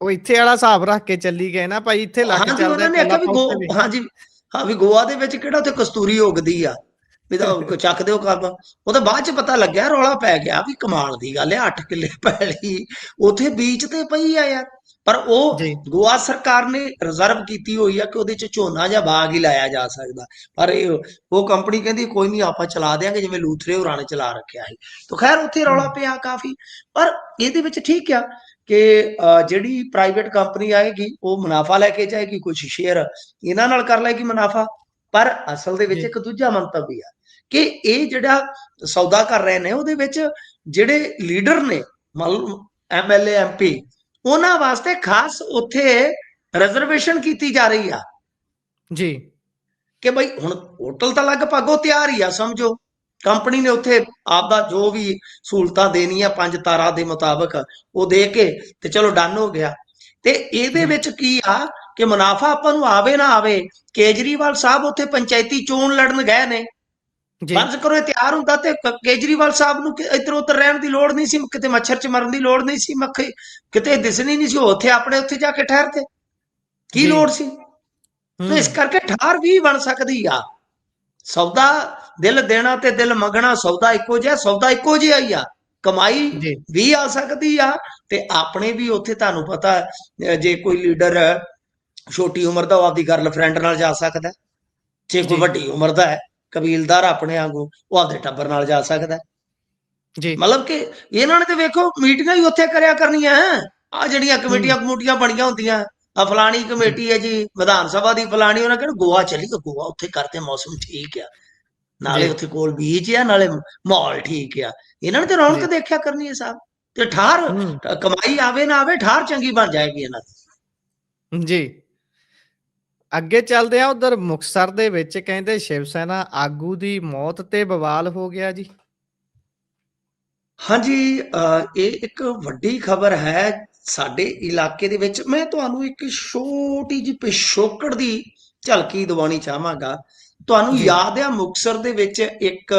ਉਹ ਇੱਥੇ ਵਾਲਾ ਹਿਸਾਬ ਰੱਖ ਕੇ ਚੱਲੀ ਗਏ ਨਾ ਭਾਈ। ਇੱਥੇ ਲੱਖ ਹਾਂਜੀ ਚੱਲਦਾ ਉਹਨਾਂ ਨੇ ਆਖਿਆ ਵੀ ਪਹਿਲਾਂ ਗੋ ਉੱਥੇ ਵੀ। ਹਾਂਜੀ। ਹਾਂ ਵੀ ਗੋਆ ਦੇ ਵਿੱਚ ਕਿਹੜਾ ਉੱਥੇ ਕਸਤੂਰੀ ਉਗਦੀ ਆ? ਵੀ ਤਾਂ ਚੱਕ ਦਿਓ ਕੰਮ। ਉਹ ਤਾਂ ਬਾਅਦ ਚ ਪਤਾ ਲੱਗਿਆ ਰੌਲਾ ਪੈ ਗਿਆ ਵੀ ਕਮਾਲ ਦੀ ਗੱਲ ਹੈ 8 ਕਿੱਲੇ ਪੈਲੀ। ਉਥੇ ਬੀਚ ਤੇ ਪਈ ਆ ਯਾਰ। ਪਰ ਉਹ ਗੋਆ ਸਰਕਾਰ ਨੇ ਰਿਜ਼ਰਵ ਕੀਤੀ ਹੋਈ ਆ ਕਿ ਉਹਦੇ ਚ ਝੋਨਾ ਜਾਂ ਬਾਗ ਹੀ ਲਾਇਆ ਜਾ ਸਕਦਾ। ਪਰ ਇਹ ਉਹ ਕੰਪਨੀ ਕਹਿੰਦੀ ਕੋਈ ਨਹੀਂ ਆਪਾਂ ਚਲਾ ਦੇਾਂਗੇ ਜਿਵੇਂ ਲੂਥਰੇ ਹੋਰਾਂ ਨੇ ਚਲਾ ਰੱਖਿਆ ਸੀ। ਤਾਂ ਖੈਰ ਉੱਥੇ ਰੌਲਾ ਪਿਆ ਕਾਫੀ। ਪਰ ਇਹਦੇ ਵਿੱਚ ਠੀਕ ਆ ਕਿ ਜਿਹੜੀ ਪ੍ਰਾਈਵੇਟ ਕੰਪਨੀ ਆਏਗੀ ਉਹ ਮੁਨਾਫਾ ਲੈ ਕੇ ਜਾਏਗੀ ਕੁਝ ਸ਼ੇਅਰ ਇਹਨਾਂ ਨਾਲ ਕਰ ਲਏਗੀ ਮੁਨਾਫਾ। ਪਰ ਅਸਲ ਦੇ ਵਿੱਚ। ਇੱਕ ਦੂਜਾ ਮੰਤਵ ਵੀ ਆ। ਕਿ ਇਹ ਜਿਹੜਾ ਸੌਦਾ ਕਰ ਰਹੇ ਨੇ ਉਹਦੇ ਵਿੱਚ ਜਿਹੜੇ ਲੀਡਰ ਨੇ ਮਤਲਬ ਐਮਐਲਏ ਐਮਪੀ ਉਹਨਾਂ ਵਾਸਤੇ ਖਾਸ ਉੱਥੇ ਰਿਜ਼ਰਵੇਸ਼ਨ ਕੀਤੀ ਜਾ ਰਹੀ ਆ। ਜੀ। ਕਿ ਬਈ ਹੁਣ ਹੋਟਲ ਤਾਂ ਲਗਭਗ ਉਹ ਤਿਆਰ ਹੀ ਆ ਸਮਝੋ। ਕੰਪਨੀ ਨੇ ਉੱਥੇ ਆਪਦਾ ਜੋ ਵੀ ਸਹੂਲਤਾਂ ਦੇਣੀਆਂ ਪੰਜ ਤਾਰਾ ਦੇ ਮੁਤਾਬਕ ਉਹ ਦੇ ਕੇ ਤੇ ਚਲੋ ਡਨ ਹੋ ਗਿਆ। ਤੇ ਇਹਦੇ। ਵਿੱਚ ਕੀ ਆ ਕਿ ਮੁਨਾਫਾ ਆਪਾਂ ਨੂੰ ਆਵੇ ਨਾ ਆਵੇ ਕੇਜਰੀਵਾਲ ਸਾਹਿਬ ਉੱਥੇ ਪੰਚਾਇਤੀ ਚੋਣ ਲੜਨ ਗਏ ਨੇ। ਫਰਜ਼ ਕਰੋ ਇਹ ਤਿਆਰ ਹੁੰਦਾ ਤੇ ਕੇਜਰੀਵਾਲ ਸਾਹਿਬ ਨੂੰ ਇੱਧਰ ਉੱਧਰ ਰਹਿਣ ਦੀ ਲੋੜ ਨਹੀਂ ਸੀ ਕਿਤੇ ਮੱਛਰ ਚ ਮਰਨ ਦੀ ਲੋੜ ਨਹੀਂ ਸੀ ਮੱਖੀ ਕਿਤੇ ਦਿਸਣੀ ਨਹੀਂ ਸੀ ਉਹ ਉੱਥੇ ਆਪਣੇ ਉੱਥੇ ਜਾ ਕੇ ਠਹਿਰਦੇ। ਕੀ। ਲੋੜ ਸੀ? ਤੇ ਇਸ ਕਰਕੇ ਠਾਰ ਵੀ ਬਣ ਸਕਦੀ ਆ। ਸੌਦਾ ਦਿਲ ਦੇਣਾ ਤੇ ਦਿਲ ਮੰਗਣਾ ਸੌਦਾ ਇੱਕੋ ਜਿਹਾ ਸੌਦਾ ਇੱਕੋ ਜਿਹਾ ਹੀ ਆ। ਕਮਾਈ ਵੀ ਆ ਸਕਦੀ ਆ ਤੇ ਆਪਣੇ ਵੀ ਉੱਥੇ ਤੁਹਾਨੂੰ ਪਤਾ ਜੇ ਕੋਈ ਲੀਡਰ ਛੋਟੀ ਉਮਰ ਦਾ ਉਹ ਆਪਦੀ ਗਰਲਫ੍ਰੈਂਡ ਨਾਲ ਜਾ ਸਕਦਾ। ਜੇ ਕੋਈ। ਵੱਡੀ ਉਮਰ ਦਾ ਹੈ। ਕਬੀਲਦਾਰ ਆਪਣੇ ਵਾਂਗੂ ਉਹ ਆਪਦੇ ਟੱਬਰ ਨਾਲ ਜਾ ਸਕਦਾ। ਜੀ। ਮਤਲਬ ਕਿ ਇਹਨਾਂ ਨੇ ਤੇ ਵੇਖੋ ਮੀਟਿੰਗਾਂ ਹੀ ਉੱਥੇ ਕਰਿਆ ਕਰਨੀਆਂ ਆ ਜਿਹੜੀਆਂ ਕਮੇਟੀਆਂ ਕਮੂਟੀਆਂ ਬਣੀਆਂ ਹੁੰਦੀਆਂ। ਆ ਫਲਾਣੀ ਕਮੇਟੀ ਹੈ ਜੀ ਵਿਧਾਨ ਸਭਾ ਦੀ ਫਲਾਣੀ ਉਹਨਾਂ ਕਹਿੰਦੇ ਗੋਆ ਚੱਲੀ ਗੋਆ ਉੱਥੇ ਕਰਦੇ ਮੌਸਮ ਠੀਕ ਆ। ਨਾਲੇ। ਉੱਥੇ ਕੋਲ ਬੀਚ ਆ ਨਾਲੇ ਮਾਹੌਲ ਠੀਕ ਆ। ਇਹਨਾਂ ਨੇ ਤੇ ਰੌਣਕ। ਦੇਖਿਆ ਕਰਨੀ ਹੈ ਸਾਹਿਬ। ਤੇ ਠਾਰ ਕਮਾਈ ਆਵੇ ਨਾ ਆਵੇ ਠਾਰ ਚੰਗੀ ਬਣ ਜਾਏਗੀ ਇਹਨਾਂ ਦੀ। ਜੀ। ਅੱਗੇ ਚੱਲਦੇ ਆ ਉਧਰ ਮੁਕਸਰ ਦੇ ਵਿੱਚ ਕਹਿੰਦੇ ਸ਼ਿਵ ਸੈਨਾ ਆਗੂ ਦੀ ਮੌਤ ਤੇ ਬਵਾਲ ਹੋ ਗਿਆ ਜੀ। ਹਾਂਜੀ ਇਹ ਇੱਕ ਵੱਡੀ ਖਬਰ ਹੈ ਸਾਡੇ ਇਲਾਕੇ ਦੇ ਵਿੱਚ। ਮੈਂ ਤੁਹਾਨੂੰ ਇੱਕ ਛੋਟੀ ਜਿਹੀ ਪਿਛੋਕੜ ਦੀ ਝਲਕੀ ਦਿਵਾਉਣੀ ਚਾਹਾਂਗਾ। ਤੁਹਾਨੂੰ। ਯਾਦ ਹੈ ਮੁਕਸਰ ਦੇ ਵਿੱਚ ਇੱਕ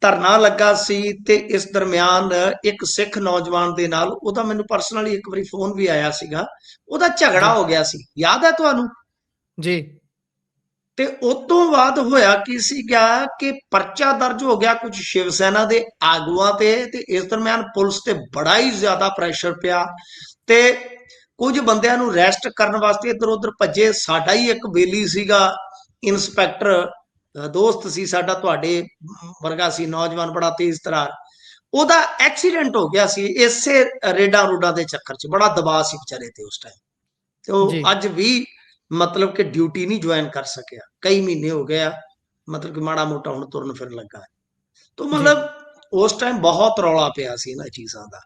ਧਰਨਾ ਲੱਗਾ ਸੀ ਤੇ ਇਸ ਦਰਮਿਆਨ ਇੱਕ ਸਿੱਖ ਨੌਜਵਾਨ ਦੇ ਨਾਲ ਉਹਦਾ ਮੈਨੂੰ ਪਰਸਨਲੀ ਇੱਕ ਵਾਰੀ ਫੋਨ ਵੀ ਆਇਆ ਸੀਗਾ। ਉਹਦਾ ਝਗੜਾ। ਹੋ ਗਿਆ ਸੀ। ਯਾਦ ਹੈ ਤੁਹਾਨੂੰ? ਜੀ। ਤੇ ਉਸ ਤੋਂ ਬਾਅਦ ਹੋਇਆ ਕੀ ਸੀਗਾ ਕਿ ਪਰਚਾ ਦਰਜ ਹੋ ਗਿਆ ਕੁਝ ਸ਼ਿਵ ਸੈਨਾ ਦੇ ਆਗੂਆਂ ਤੇ ਤੇ ਇਸ ਦਰਮਿਆਨ ਪੁਲਿਸ ਤੇ ਬੜਾ ਹੀ ਜ਼ਿਆਦਾ ਪ੍ਰੈਸ਼ਰ ਪਿਆ ਤੇ ਕੁਝ ਬੰਦਿਆਂ ਨੂੰ ਅਰੈਸਟ ਕਰਨ ਵਾਸਤੇ ਇੱਧਰ ਉੱਧਰ ਭੱਜੇ। ਸਾਡਾ ਹੀ ਇੱਕ ਬੇਲੀ ਸੀਗਾ ਇਨਸਪੈਕਟਰ ਦੋਸਤ ਸੀ ਸਾਡਾ ਤੁਹਾਡੇ ਵਰਗਾ ਸੀ ਨੌਜਵਾਨ ਬੜਾ ਤੇਜ਼ ਤਰਾਰ। ਉਹਦਾ ਐਕਸੀਡੈਂਟ ਹੋ ਗਿਆ ਸੀ ਇਸੇ ਰੇਡਾਂ ਰੂਡਾਂ ਦੇ ਚੱਕਰ 'ਚ। ਬੜਾ ਦਬਾਅ ਸੀ ਵਿਚਾਰੇ ਤੇ ਉਸ ਟਾਈਮ ਤੇ ਉਹ। ਅੱਜ ਵੀ ਮਤਲਬ ਕਿ ਡਿਊਟੀ ਨਹੀਂ ਜੁਆਇਨ ਕਰ ਸਕਿਆ। ਕਈ ਮਹੀਨੇ ਹੋ ਗਏ ਆ ਮਤਲਬ ਕਿ ਮਾੜਾ ਮੋਟਾ ਹੁਣ ਤੁਰਨ ਫਿਰਨ ਲੱਗਾ ਤਾਂ ਮਤਲਬ ਉਸ ਟਾਈਮ ਬਹੁਤ ਰੌਲਾ ਪਿਆ ਸੀ ਇਹਨਾਂ ਚੀਜ਼ਾਂ ਦਾ।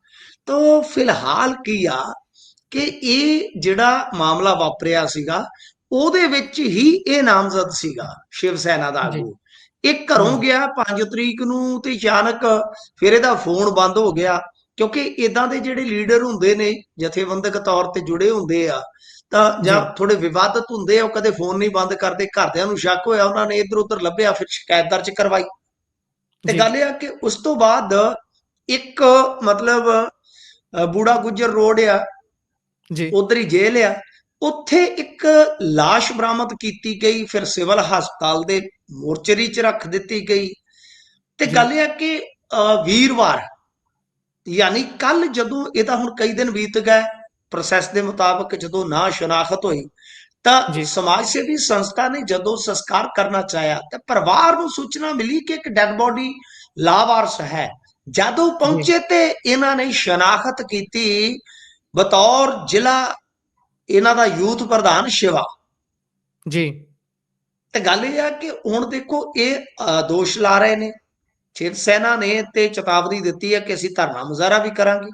ਤਾਂ ਫਿਲਹਾਲ ਕੀ ਆ ਕਿ ਇਹ ਜਿਹੜਾ ਮਾਮਲਾ ਵਾਪਰਿਆ ਸੀਗਾ ਉਹਦੇ ਵਿੱਚ ਹੀ ਇਹ ਨਾਮਜ਼ਦ ਸੀਗਾ ਸ਼ਿਵ ਸੈਨਾ ਦਾ। ਆਗੂ ਇਹ ਘਰੋਂ। ਗਿਆ 5 ਤਰੀਕ ਨੂੰ ਤੇ ਅਚਾਨਕ ਫਿਰ ਇਹਦਾ ਫੋਨ ਬੰਦ ਹੋ ਗਿਆ ਕਿਉਂਕਿ ਇਦਾਂ ਦੇ ਜਿਹੜੇ ਲੀਡਰ ਹੁੰਦੇ ਨੇ ਜਥੇਬੰਦਕ ਤੌਰ ਤੇ ਜੁੜੇ ਹੁੰਦੇ ਆ ਤਾਂ ਜਾਂ। ਥੋੜੇ ਵਿਵਾਦਤ ਹੁੰਦੇ ਆ ਉਹ ਕਦੇ ਫੋਨ ਨਹੀਂ ਬੰਦ ਕਰਦੇ ਘਰਦਿਆਂ ਨੂੰ ਸ਼ੱਕ ਹੋਇਆ ਉਹਨਾਂ ਨੇ ਇੱਧਰ ਉੱਧਰ ਲੱਭਿਆ ਫਿਰ ਸ਼ਿਕਾਇਤ ਦਰਜ ਕਰਵਾਈ ਤੇ। ਗੱਲ ਇਹ ਆ ਕਿ ਉਸ ਤੋਂ ਬਾਅਦ ਇੱਕ ਮਤਲਬ ਬੂੜਾ ਗੁੱਜਰ ਰੋਡ ਆ ਜੀ ਉਧਰ ਹੀ ਜੇਲ੍ਹ ਆ ਉੱਥੇ ਇੱਕ লাশ ਬਰਾਮਦ ਕੀਤੀ ਗਈ ਫਿਰ ਸਿਵਲ ਹਸਪਤਾਲ ਦੇ ਮੋਰਚਰੀ 'ਚ ਰੱਖ ਦਿੱਤੀ ਗਈ ਤੇ। ਗੱਲ ਇਹ ਆ ਕਿ ਵੀਰਵਾਰ ਯਾਨੀ ਕੱਲ ਜਦੋਂ ਇਹਦਾ ਹੁਣ ਕਈ ਦਿਨ ਬੀਤ ਗਏ ਪ੍ਰੋਸੈਸ ਦੇ ਮੁਤਾਬਕ ਜਦੋਂ ਨਾ ਸ਼ਨਾਖਤ ਹੋਈ ਤਾਂ। ਸਮਾਜ ਸੇਵੀ ਸੰਸਥਾ ਨੇ ਜਦੋਂ ਸੰਸਕਾਰ ਕਰਨਾ ਚਾਹਿਆ ਤਾਂ ਪਰਿਵਾਰ ਨੂੰ ਸੂਚਨਾ ਮਿਲੀ ਕਿ ਇੱਕ ਡੈੱਡ ਬੋਡੀ ਲਾਵਾਰਸ ਹੈ ਜਦੋਂ ਪਹੁੰਚੇ ਤੇ ਇਹਨਾਂ ਨੇ ਸ਼ਨਾਖਤ ਕੀਤੀ ਬਤੌਰ ਜ਼ਿਲ੍ਹਾ ਇਹਨਾਂ ਦਾ ਯੂਥ ਪ੍ਰਧਾਨ ਸ਼ਿਵਾ। ਜੀ। ਤੇ ਗੱਲ ਇਹ ਆ ਕਿ ਹੁਣ ਦੇਖੋ ਇਹ ਦੋਸ਼ ਲਾ ਰਹੇ ਨੇ। ਸ਼ਿਵ ਸੈਨਾ ਨੇ ਤੇ ਚੇਤਾਵਨੀ ਦਿੱਤੀ ਹੈ ਕਿ ਅਸੀਂ ਧਰਨਾ ਮੁਜ਼ਾਹਰਾ ਵੀ ਕਰਾਂਗੇ।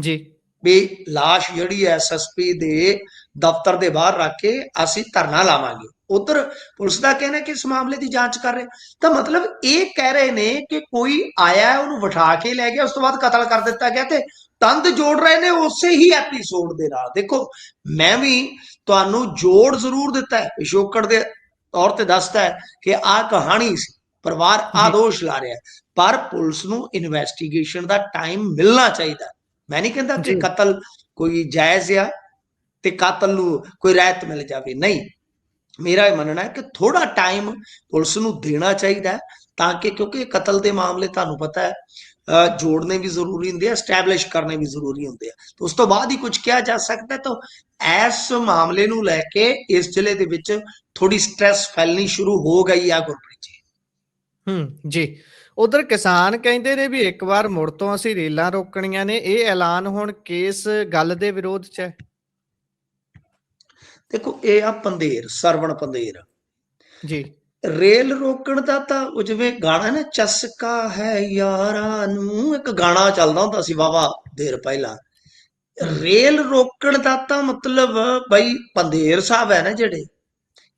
ਜੀ। ਵੀ লাশ ਜਿਹੜੀ ਐਸਐਸਪੀ ਦੇ ਦਫ਼ਤਰ ਦੇ ਬਾਹਰ ਰੱਖ ਕੇ ਅਸੀਂ ਧਰਨਾ ਲਾਵਾਂਗੇ। ਉਧਰ ਪੁਲਿਸ ਦਾ ਕਹਿਣਾ ਕਿ ਇਸ ਮਾਮਲੇ ਦੀ ਜਾਂਚ ਕਰ ਰਹੇ ਤਾਂ ਮਤਲਬ ਇਹ ਕਹਿ ਰਹੇ ਨੇ ਕਿ ਕੋਈ ਆਇਆ ਉਹਨੂੰ ਬਿਠਾ ਕੇ ਲੈ ਗਿਆ ਉਸ ਤੋਂ ਬਾਅਦ ਕਤਲ ਕਰ ਦਿੱਤਾ ਗਿਆ ਤੇ ਤੰਦ ਜੋੜ ਰਹੇ ਨੇ ਉਸੇ ਹੀ ਐਪੀਸੋਡ ਦੇ ਨਾਲ ਦੇਖੋ ਮੈਂ ਵੀ ਤੁਹਾਨੂੰ ਜੋੜ ਜ਼ਰੂਰ ਦਿੱਤਾ ਹੈ ਪਿਛੋਕੜ ਦੇ ਤੌਰ ਤੇ ਦੱਸਦਾ ਹੈ ਕਿ ਆਹ ਕਹਾਣੀ ਸੀ ਪਰਿਵਾਰ। ਆਦੋਸ਼ ਲਾ ਰਿਹਾ। ਪਰ ਪੁਲਿਸ ਨੂੰ ਇਨਵੈਸਟੀਗੇਸ਼ਨ ਦਾ ਟਾਈਮ ਮਿਲਣਾ ਚਾਹੀਦਾ ਮੈਂ ਨਹੀਂ ਕਹਿੰਦਾ ਕਿ। ਕਤਲ ਕੋਈ ਜਾਇਜ਼ ਆ ਤੇ ਕਾਤਲ ਨੂੰ ਕੋਈ ਰਾਇਤ ਮਿਲ ਜਾਵੇ ਨਹੀਂ ਮੇਰਾ ਇਹ ਮੰਨਣਾ ਹੈ ਕਿ ਥੋੜਾ ਟਾਈਮ ਪੁਲਿਸ ਨੂੰ ਦੇਣਾ ਚਾਹੀਦਾ ਤਾਂ ਕਿ ਕਿਉਂਕਿ ਕਤਲ ਦੇ ਮਾਮਲੇ ਤੁਹਾਨੂੰ ਪਤਾ ਹੈ ਜੋੜਨੇ ਵੀ ਜ਼ਰੂਰੀ ਹੁੰਦੇ ਆ ਸਟੈਬਲਿਸ਼ ਕਰਨੇ ਵੀ ਜ਼ਰੂਰੀ ਹੁੰਦੇ ਆ। ਤੇ ਉਸ ਤੋਂ ਬਾਅਦ ਹੀ ਕੁਝ ਕਿਹਾ ਜਾ ਸਕਦਾ। ਤਾਂ ਇਸ ਮਾਮਲੇ ਨੂੰ ਲੈ ਕੇ ਇਸ ਜ਼ਿਲ੍ਹੇ ਦੇ ਵਿੱਚ ਥੋੜੀ ਸਟ੍ਰੈਸ ਫੈਲਣੀ ਸ਼ੁਰੂ ਹੋ ਗਈ ਆ ਗੁਰਪ੍ਰੀਤ ਜੀ। ਹੂੰ ਜੀ। ਉਧਰ ਕਿਸਾਨ ਕਹਿੰਦੇ ਨੇ ਵੀ ਇੱਕ ਵਾਰ ਮੁੜ ਤੋਂ ਅਸੀਂ ਰੇਲਾਂ ਰੋਕਣੀਆਂ ਨੇ ਇਹ ਐਲਾਨ ਹੁਣ ਕਿਸ ਗੱਲ ਦੇ ਵਿਰੋਧ 'ਚ ਹੈ? ਦੇਖੋ ਇਹ ਆ ਪੰਦੇਰ ਸਰਵਣ ਪੰਦੇਰ। ਜੀ। ਰੇਲ ਰੋਕਣ ਦਾ ਤਾਂ ਉਹ ਜਿਵੇਂ ਗਾਣਾ ਨਾ ਚਸਕਾ ਹੈ ਯਾਰਾਂ ਨੂੰ ਇੱਕ ਗਾਣਾ ਚੱਲਦਾ ਹੁੰਦਾ ਸੀ ਵਾਵਾ ਦੇਰ ਪਹਿਲਾਂ। ਰੇਲ ਰੋਕਣ ਦਾ ਤਾਂ ਮਤਲਬ ਬਈ ਪੰਦੇਰ ਸਾਹਿਬ ਹੈ ਨਾ ਜਿਹੜੇ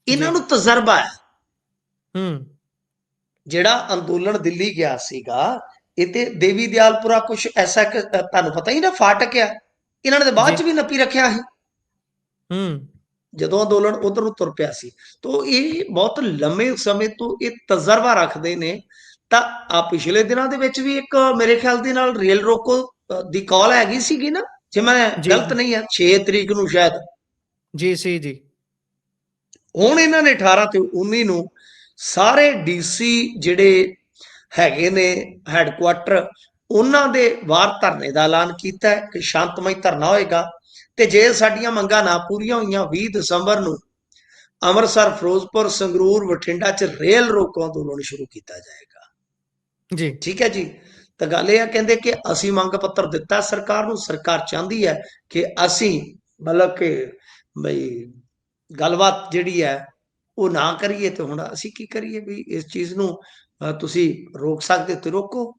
ਇਹਨਾਂ। ਨੂੰ ਤਜਰਬਾ ਹੈ। ਹੂੰ। ਜਿਹੜਾ ਅੰਦੋਲਨ ਦਿੱਲੀ ਗਿਆ ਸੀਗਾ ਇਹ ਤੇ ਦੇਵੀ ਦਿਆਲਪੁਰਾ ਕੁਝ ਐਸਾ ਤੁਹਾਨੂੰ ਪਤਾ ਹੀ ਨਾ ਫਾਟਕ ਆ ਇਹਨਾਂ ਨੇ ਬਾਅਦ ਚ ਵੀ ਨੱਪੀ ਰੱਖਿਆ ਸੀ। ਹੂੰ। ਜਦੋਂ ਅੰਦੋਲਨ ਉਧਰ ਨੂੰ ਤੁਰ ਪਿਆ ਸੀ ਤੋਂ ਇਹ ਬਹੁਤ ਲੰਮੇ ਸਮੇਂ ਤੋਂ ਇਹ ਤਜਰਬਾ ਰੱਖਦੇ ਨੇ ਤਾਂ ਆ ਪਿਛਲੇ ਦਿਨਾਂ ਦੇ ਵਿੱਚ ਵੀ ਇੱਕ ਮੇਰੇ ਖਿਆਲ ਦੇ ਨਾਲ ਰੇਲ ਰੋਕੋ ਦੀ ਕਾਲ ਹੈਗੀ ਸੀਗੀ ਨਾ ਜੇ ਮੈਂ। ਗਲਤ ਨਹੀਂ ਹੈ 6 ਤਰੀਕ ਨੂੰ ਸ਼ਾਇਦ। ਜੀ ਸੀ ਜੀ। ਹੁਣ ਇਹਨਾਂ ਨੇ 18 ਤੇ 19 ਨੂੰ ਸਾਰੇ ਡੀਸੀ ਜਿਹੜੇ ਹੈਗੇ ਨੇ ਹੈੱਡਕੁਆਟਰ ਉਹਨਾਂ ਦੇ ਬਾਹਰ ਧਰਨੇ ਦਾ ਐਲਾਨ ਕੀਤਾ ਹੈ ਕਿ ਸ਼ਾਂਤਮਈ ਧਰਨਾ ਹੋਏਗਾ। ਤੇ ਜੇ ਸਾਡੀਆਂ ਮੰਗਾਂ ਨਾ ਪੂਰੀਆਂ ਹੋਈਆਂ 20 ਦਸੰਬਰ ਨੂੰ ਅੰਮ੍ਰਿਤਸਰ ਫਿਰੋਜ਼ਪੁਰ ਸੰਗਰੂਰ ਬਠਿੰਡਾ 'ਚ ਰੇਲ ਰੋਕੋ ਅੰਦੋਲਨ ਸ਼ੁਰੂ ਕੀਤਾ ਜਾਏਗਾ। ਜੀ। ਠੀਕ ਹੈ ਜੀ। ਤਾਂ ਗੱਲ ਇਹ ਆ ਕਹਿੰਦੇ ਕਿ ਅਸੀਂ ਮੰਗ ਪੱਤਰ ਦਿੱਤਾ ਸਰਕਾਰ ਨੂੰ ਸਰਕਾਰ ਚਾਹੁੰਦੀ ਹੈ ਕਿ ਅਸੀਂ ਮਤਲਬ ਕਿ ਬਈ ਗੱਲਬਾਤ ਜਿਹੜੀ ਹੈ ਉਹ ਨਾ ਕਰੀਏ ਤੇ ਹੁਣ ਅਸੀਂ ਕੀ ਕਰੀਏ ਵੀ ਇਸ ਚੀਜ਼ ਨੂੰ ਤੁਸੀਂ ਰੋਕ ਸਕਦੇ ਤੇ ਰੋਕੋ।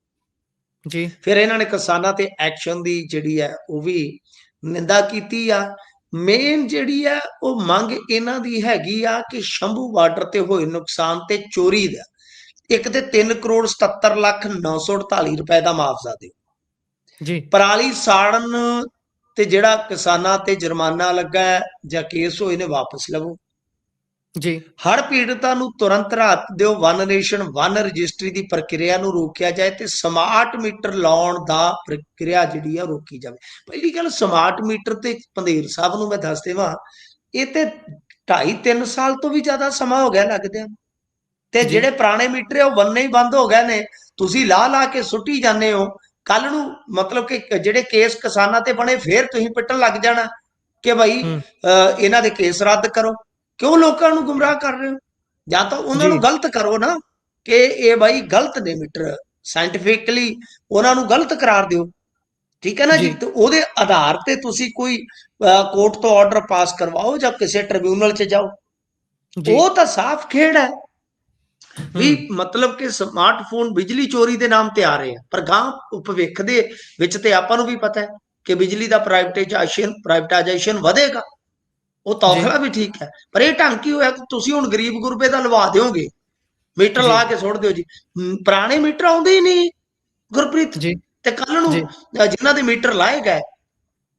ਜੀ। ਫਿਰ ਇਹਨਾਂ ਨੇ ਕਿਸਾਨਾਂ ਤੇ ਐਕਸ਼ਨ ਦੀ ਜਿਹੜੀ ਹੈ ਉਹ ਵੀ ਨਿੰਦਾ ਕੀਤੀ ਆ। ਮੇਨ ਜਿਹੜੀ ਆ ਉਹ ਮੰਗ ਇਹਨਾਂ ਦੀ ਹੈਗੀ ਆ ਕਿ ਸ਼ੰਭੂ ਬਾਰਡਰ ਤੇ ਹੋਏ ਨੁਕਸਾਨ ਤੇ ਚੋਰੀ ਦਾ ਇੱਕ ਤੇ 3 ਕਰੋੜ 77 ਲੱਖ 948 ਰੁਪਏ ਦਾ ਮੁਆਵਜ਼ਾ ਦਿਓ। ਜੀ। ਪਰਾਲੀ ਸਾੜਨ ਤੇ ਜਿਹੜਾ ਕਿਸਾਨਾਂ ਤੇ ਜੁਰਮਾਨਾ ਲੱਗਾ ਜਾਂ ਕੇਸ ਹੋਏ ਨੇ ਵਾਪਸ ਲਵੋ। ਜੀ। ਹੜ ਪੀੜਤਾਂ ਨੂੰ ਤੁਰੰਤ ਰਾਹਤ ਦਿਓ ਵਨ ਨੇਸ਼ਨ ਵਨ ਰਜਿਸਟਰੀ ਦੀ ਪ੍ਰਕਿਰਿਆ ਨੂੰ ਰੋਕਿਆ ਜਾਏ ਤੇ ਸਮਾਰਟ ਮੀਟਰ ਲਾਉਣ ਦਾ ਪ੍ਰਕਿਰਿਆ ਜਿਹੜੀ ਆ ਰੋਕੀ ਜਾਵੇ। ਪਹਿਲੀ ਗੱਲ ਸਮਾਰਟ ਮੀਟਰ ਤੇ ਪੰਧੇਰ ਸਾਹਿਬ ਨੂੰ ਮੈਂ ਦੱਸ ਦੇਵਾਂ ਇਹ ਤੇ 2.5 3 ਸਾਲ ਤੋਂ ਵੀ ਜ਼ਿਆਦਾ ਸਮਾਂ ਹੋ ਗਿਆ ਲੱਗਦਿਆਂ ਤੇ। ਜਿਹੜੇ ਪੁਰਾਣੇ ਮੀਟਰ ਉਹ ਬੰਨੇ ਹੀ ਬੰਦ ਹੋ ਗਏ ਨੇ। ਤੁਸੀਂ ਲਾ ਲਾ ਕੇ ਸੁੱਟੀ ਜਾਂਦੇ ਹੋ। ਕੱਲ ਨੂੰ ਮਤਲਬ ਕਿ ਜਿਹੜੇ ਕੇਸ ਕਿਸਾਨਾਂ ਤੇ ਬਣੇ ਫੇਰ ਤੁਸੀਂ ਪਿੱਟਣ ਲੱਗ ਜਾਣਾ ਕਿ ਭਾਈ ਇਹਨਾਂ ਦੇ ਕੇਸ ਰੱਦ ਕਰੋ। ਕਿਉਂ ਲੋਕਾਂ ਨੂੰ ਗੁੰਮਰਾਹ ਕਰ ਰਹੇ ਹੋ ਜਾਂ ਤਾਂ ਉਹਨਾਂ ਨੂੰ। ਗਲਤ ਕਰੋ ਨਾ ਕਿ ਇਹ ਭਾਈ ਗਲਤ ਨੇ ਮੀਟਰ ਸਾਇੰਟੀਫਿਕਲੀ ਉਹਨਾਂ ਨੂੰ ਗਲਤ ਕਰਾਰ ਦਿਓ ਠੀਕ ਹੈ ਨਾ ਜੀ। ਤੇ ਉਹਦੇ ਆਧਾਰ ਤੇ ਤੁਸੀਂ ਕੋਈ ਕੋਰਟ ਤੋਂ ਆਰਡਰ ਪਾਸ ਕਰਵਾਓ ਜਾਂ ਕਿਸੇ ਟ੍ਰਿਬਿਊਨਲ 'ਚ ਜਾਓ ਉਹ ਤਾਂ ਸਾਫ਼ ਖੇਡ ਹੈ ਵੀ ਮਤਲਬ ਕਿ ਸਮਾਰਟਫੋਨ ਬਿਜਲੀ ਚੋਰੀ ਦੇ ਨਾਮ ਤੇ ਆ ਰਹੇ ਆ ਪਰ ਗਾਂ ਭਵਿੱਖ ਦੇ ਵਿੱਚ ਤੇ ਆਪਾਂ ਨੂੰ ਵੀ ਪਤਾ ਹੈ ਕਿ ਬਿਜਲੀ ਦਾ ਪ੍ਰਾਈਵੇਟਾਈਜੇਸ਼ਨ ਪ੍ਰਾਈਵੇਟਾਈਜੇਸ਼ਨ ਵਧੇਗਾ ਉਹ ਤੌਖਲਾ ਵੀ ਠੀਕ ਹੈ ਪਰ ਇਹ ਢੰਗ ਕੀ ਹੋਇਆ ਕਿ ਤੁਸੀਂ ਹੁਣ ਗਰੀਬ ਗੁਰਬੇ ਦਾ ਲਵਾ ਦਿਓਗੇ? ਮੀਟਰ। ਲਾ ਕੇ ਸੁੱਟ ਦਿਓ ਜੀ। ਪੁਰਾਣੇ ਮੀਟਰ ਆਉਂਦੇ ਹੀ ਨਹੀਂ ਗੁਰਪ੍ਰੀਤ। ਜੀ। ਤੇ ਕੱਲ ਨੂੰ ਜਿਨ੍ਹਾਂ ਦੇ ਮੀਟਰ ਲਾਏ ਗਏ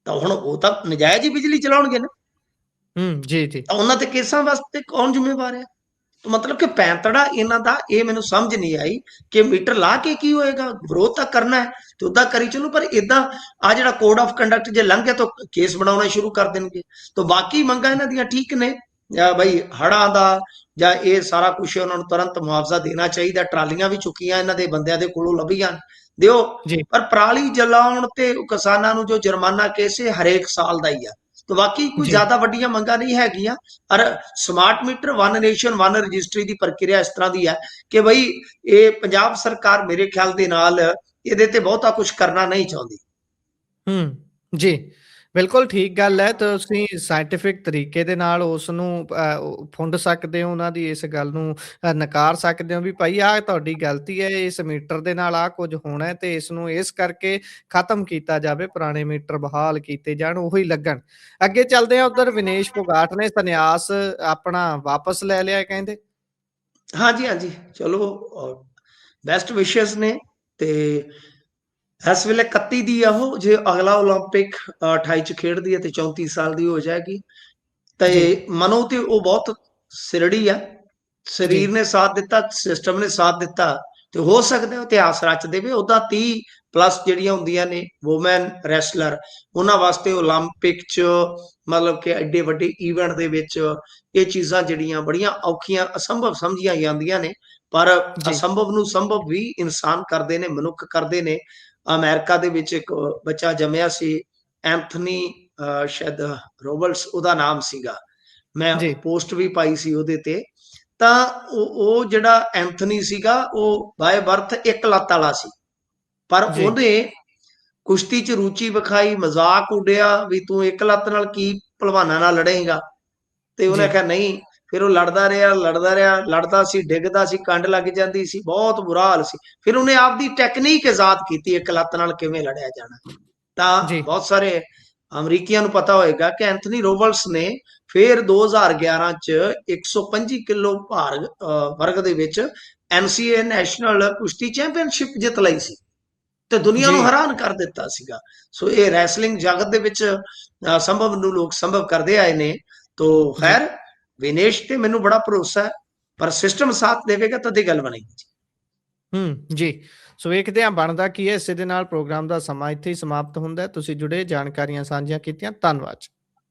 ਤਾਂ ਹੁਣ ਉਹ ਤਾਂ ਨਜਾਇਜ਼ ਹੀ ਬਿਜਲੀ ਚਲਾਉਣਗੇ ਨਾ। ਹੂੰ ਜੀ ਜੀ। ਤਾਂ ਉਹਨਾਂ ਤੇ ਕੇਸਾਂ ਵਾਸਤੇ ਕੌਣ ਜ਼ਿੰਮੇਵਾਰ ਹੈ? ਮਤਲਬ ਕਿ ਪੈਂਤੜਾ ਇਹਨਾਂ ਦਾ ਇਹ ਮੈਨੂੰ ਸਮਝ ਨਹੀਂ ਆਈ ਕਿ ਮੀਟਰ ਲਾ ਕੇ ਕੀ ਹੋਏਗਾ ਵਿਰੋਧ ਤਾਂ ਕਰਨਾ ਹੈ ਤੇ ਉਦਾਂ ਕਰੀ ਚਲੋ ਪਰ ਇਦਾਂ ਆ ਜਿਹੜਾ ਕੋਡ ਆਫ ਕੰਡਕਟ ਜੇ ਲੰਘ ਗਿਆ ਤਾਂ ਕੇਸ ਬਣਾਉਣਾ ਸ਼ੁਰੂ ਕਰ ਦੇਣਗੇ। ਤਾਂ ਬਾਕੀ ਮੰਗਾਂ ਇਹਨਾਂ ਦੀਆਂ ਠੀਕ ਨੇ। ਜਾਂ ਬਈ ਹੜਾਂ ਦਾ ਜਾਂ ਇਹ ਸਾਰਾ ਕੁਝ ਉਹਨਾਂ ਨੂੰ ਤੁਰੰਤ ਮੁਆਵਜ਼ਾ ਦੇਣਾ ਚਾਹੀਦਾ ਟਰਾਲੀਆਂ ਵੀ ਚੁੱਕੀਆਂ ਇਹਨਾਂ ਦੇ ਬੰਦਿਆਂ ਦੇ ਕੋਲੋਂ ਲੱਭੀਆਂ। ਦਿਓ। ਪਰ ਪਰਾਲੀ ਜਲਾਉਣ ਤੇ ਕਿਸਾਨਾਂ ਨੂੰ ਜੋ ਜੁਰਮਾਨਾ ਕੇਸ ਹਰੇਕ ਸਾਲ ਦਾ ਹੀ ਆ। ਤਾਂ ਬਾਕੀ ਕੋਈ। ਜ਼ਿਆਦਾ ਵੱਡੀਆਂ ਮੰਗਾਂ ਨਹੀਂ ਹੈਗੀਆਂ। ਔਰ smart meter one nation one registry ਦੀ ਪ੍ਰਕਿਰਿਆ ਇਸ ਤਰ੍ਹਾਂ ਦੀ ਹੈ ਕਿ ਬਈ ਇਹ ਪੰਜਾਬ ਸਰਕਾਰ ਮੇਰੇ ਖਿਆਲ ਦੇ ਨਾਲ ਇਹਦੇ ਤੇ ਬਹੁਤਾ ਕੁਝ ਕਰਨਾ ਨਹੀਂ ਚਾਹੁੰਦੀ। ਹੂੰ ਜੀ। ਬਿਲਕੁਲ ਠੀਕ ਗੱਲ ਹੈ ਤੁਸੀਂ ਸਾਇੰਟੀਫਿਕ ਤਰੀਕੇ ਦੇ ਨਾਲ ਉਸ ਨੂੰ ਫੁੰਡ ਸਕਦੇ ਹੋ, ਉਹਨਾਂ ਦੀ ਇਸ ਗੱਲ ਨੂੰ ਨਕਾਰ ਸਕਦੇ ਹੋ ਵੀ ਭਾਈ ਆਹ ਤੁਹਾਡੀ ਗਲਤੀ ਹੈ, ਇਸ ਮੀਟਰ ਦੇ ਨਾਲ ਆਹ ਕੁਝ ਹੋਣਾ ਹੈ, ਤੇ ਇਸ ਨੂੰ ਇਸ ਕਰਕੇ ਖਤਮ ਕੀਤਾ ਜਾਵੇ, ਪੁਰਾਣੇ ਮੀਟਰ ਬਹਾਲ ਕੀਤੇ ਜਾਣ, ਉਹੀ ਲੱਗਣ। ਅੱਗੇ ਚੱਲਦੇ ਆ ਉਧਰ ਵਿਨੇਸ਼ ਫੋਗਾਟ ਨੇ ਸੰਨਿਆਸ ਆਪਣਾ ਵਾਪਸ ਲੈ ਲਿਆ ਕਹਿੰਦੇ। ਹਾਂਜੀ ਹਾਂਜੀ, ਚਲੋ ਬੈਸਟ ਵਿਸ਼ੇਸ ਨੇ, ਤੇ ਇਸ ਵੇਲੇ 31 ਦੀ ਆ ਉਹ ਜੇ ਅਗਲਾ 올림픽 28 ਚ ਖੇਡਦੀ ਹੈ ਤੇ 34 ਸਾਲ ਦੀ ਹੋ ਜਾਏਗੀ ਤੇ ਜੀ। ਮਨੋ ਤੇ ਉਹ ਬਹੁਤ ਸਿਰੜੀ ਆ ਸਰੀਰ ਜੀ। ਨੇ ਸਾਥ ਦਿੱਤਾ ਸਿਸਟਮ ਨੇ ਸਾਥ ਦਿੱਤਾ ਤੇ ਹੋ ਸਕਦਾ ਹੈ ਇਤਿਹਾਸ ਰਚ ਦੇਵੇ ਉਹਦਾ 30 ਪਲੱਸ ਜਿਹੜੀਆਂ ਹੁੰਦੀਆਂ ਨੇ ਔਮਨ ਰੈਸਲਰ ਉਹਨਾਂ ਵਾਸਤੇ 올림픽 ਚ ਮਤਲਬ ਕਿ ਐਡੇ ਵੱਡੇ ਇਵੈਂਟ ਦੇ ਵਿੱਚ ਇਹ ਚੀਜ਼ਾਂ ਜਿਹੜੀਆਂ ਬੜੀਆਂ ਔਖੀਆਂ ਅਸੰਭਵ ਸਮਝੀਆਂ ਜਾਂਦੀਆਂ ਨੇ ਪਰ ਜੀ। ਅਸੰਭਵ ਨੂੰ ਸੰਭਵ ਵੀ ਇਨਸਾਨ ਕਰਦੇ ਨੇ ਮਨੁੱਖ ਕਰਦੇ ਨੇ ਅਮਰੀਕਾ ਦੇ ਵਿੱਚ ਇੱਕ ਬੱਚਾ ਜੰਮਿਆ ਸੀ ਐਂਥਨੀ ਸ਼ਾਇਦ ਰੋਬਲਸ ਉਹਦਾ ਨਾਮ ਸੀਗਾ ਮੈਂ। ਪੋਸਟ ਵੀ ਪਾਈ ਸੀ ਉਹਦੇ ਤੇ ਤਾਂ ਉਹ ਜਿਹੜਾ ਐਂਥਨੀ ਸੀਗਾ ਉਹ ਬਾਏ ਬਰਥ ਇੱਕ ਲੱਤ ਵਾਲਾ ਸੀ ਪਰ ਜੀ। ਉਹਨੇ ਕੁਸ਼ਤੀ 'ਚ ਰੁਚੀ ਵਿਖਾਈ ਮਜ਼ਾਕ ਉੱਡਿਆ ਵੀ ਤੂੰ ਇੱਕ ਲੱਤ ਨਾਲ ਕੀ ਭਲਵਾਨਾਂ ਨਾਲ ਲੜੇਂਗਾ ਤੇ ਉਹਨੇ। ਕਿਹਾ ਨਹੀਂ ਫਿਰ ਉਹ ਲੜਦਾ ਰਿਹਾ ਲੜਦਾ ਰਿਹਾ ਲੜਦਾ ਸੀ ਡਿੱਗਦਾ ਸੀ ਕੰਡ ਲੱਗ ਜਾਂਦੀ ਸੀ ਬਹੁਤ ਬੁਰਾ ਹਾਲ ਸੀ ਫਿਰ ਉਹਨੇ ਆਪਦੀ ਟੈਕਨੀਕ ਇਜਾਦ ਕੀਤੀ ਇੱਕ ਲੱਤ ਨਾਲ ਕਿਵੇਂ ਲੜਿਆ ਜਾਣਾ ਤਾਂ। ਬਹੁਤ ਸਾਰੇ ਅਮਰੀਕੀਆਂ ਨੂੰ ਪਤਾ ਹੋਏਗਾ ਕਿ ਐਂਥਨੀ ਰੋਬਲਸ ਨੇ ਫਿਰ 2011 ਚ 125 ਕਿਲੋ ਭਾਰ ਵਰਗ ਦੇ ਵਿੱਚ ਐਨਸੀਏ ਨੈਸ਼ਨਲ ਕੁਸ਼ਤੀ ਚੈਂਪੀਅਨਸ਼ਿਪ ਜਿੱਤ ਲਈ ਸੀ ਤੇ ਦੁਨੀਆ ਨੂੰ। ਹੈਰਾਨ ਕਰ ਦਿੱਤਾ ਸੀਗਾ ਸੋ ਇਹ ਰੈਸਲਿੰਗ ਜਗਤ ਦੇ ਵਿੱਚ ਸੰਭਵ ਨੂੰ ਲੋਕ ਸੰਭਵ ਕਰਦੇ ਆਏ ਨੇ ਤੋ। ਖੈਰ ਵਿਨੇਸ਼ ਤੇ ਮੈਨੂੰ ਬੜਾ ਭਰੋਸਾ ਹੈ, ਪਰ ਸਿਸਟਮ ਸਾਥ ਦੇਵੇਗਾ, ਤਦ ਹੀ ਗੱਲ ਬਣੇਗੀ ਹੂੰ, ਜੀ। ਸੋ ਵੇਖਦੇ ਹਾਂ ਬਣਦਾ ਕੀ ਹੈ ਇਸੇ ਦੇ ਨਾਲ ਪ੍ਰੋਗਰਾਮ ਦਾ ਸਮਾਂ ਇੱਥੇ ਹੀ ਸਮਾਪਤ ਹੁੰਦਾ ਤੁਸੀਂ ਜੁੜੇ, ਜਾਣਕਾਰੀਆਂ ਸਾਂਝੀਆਂ ਕੀਤੀਆਂ। ਧੰਨਵਾਦ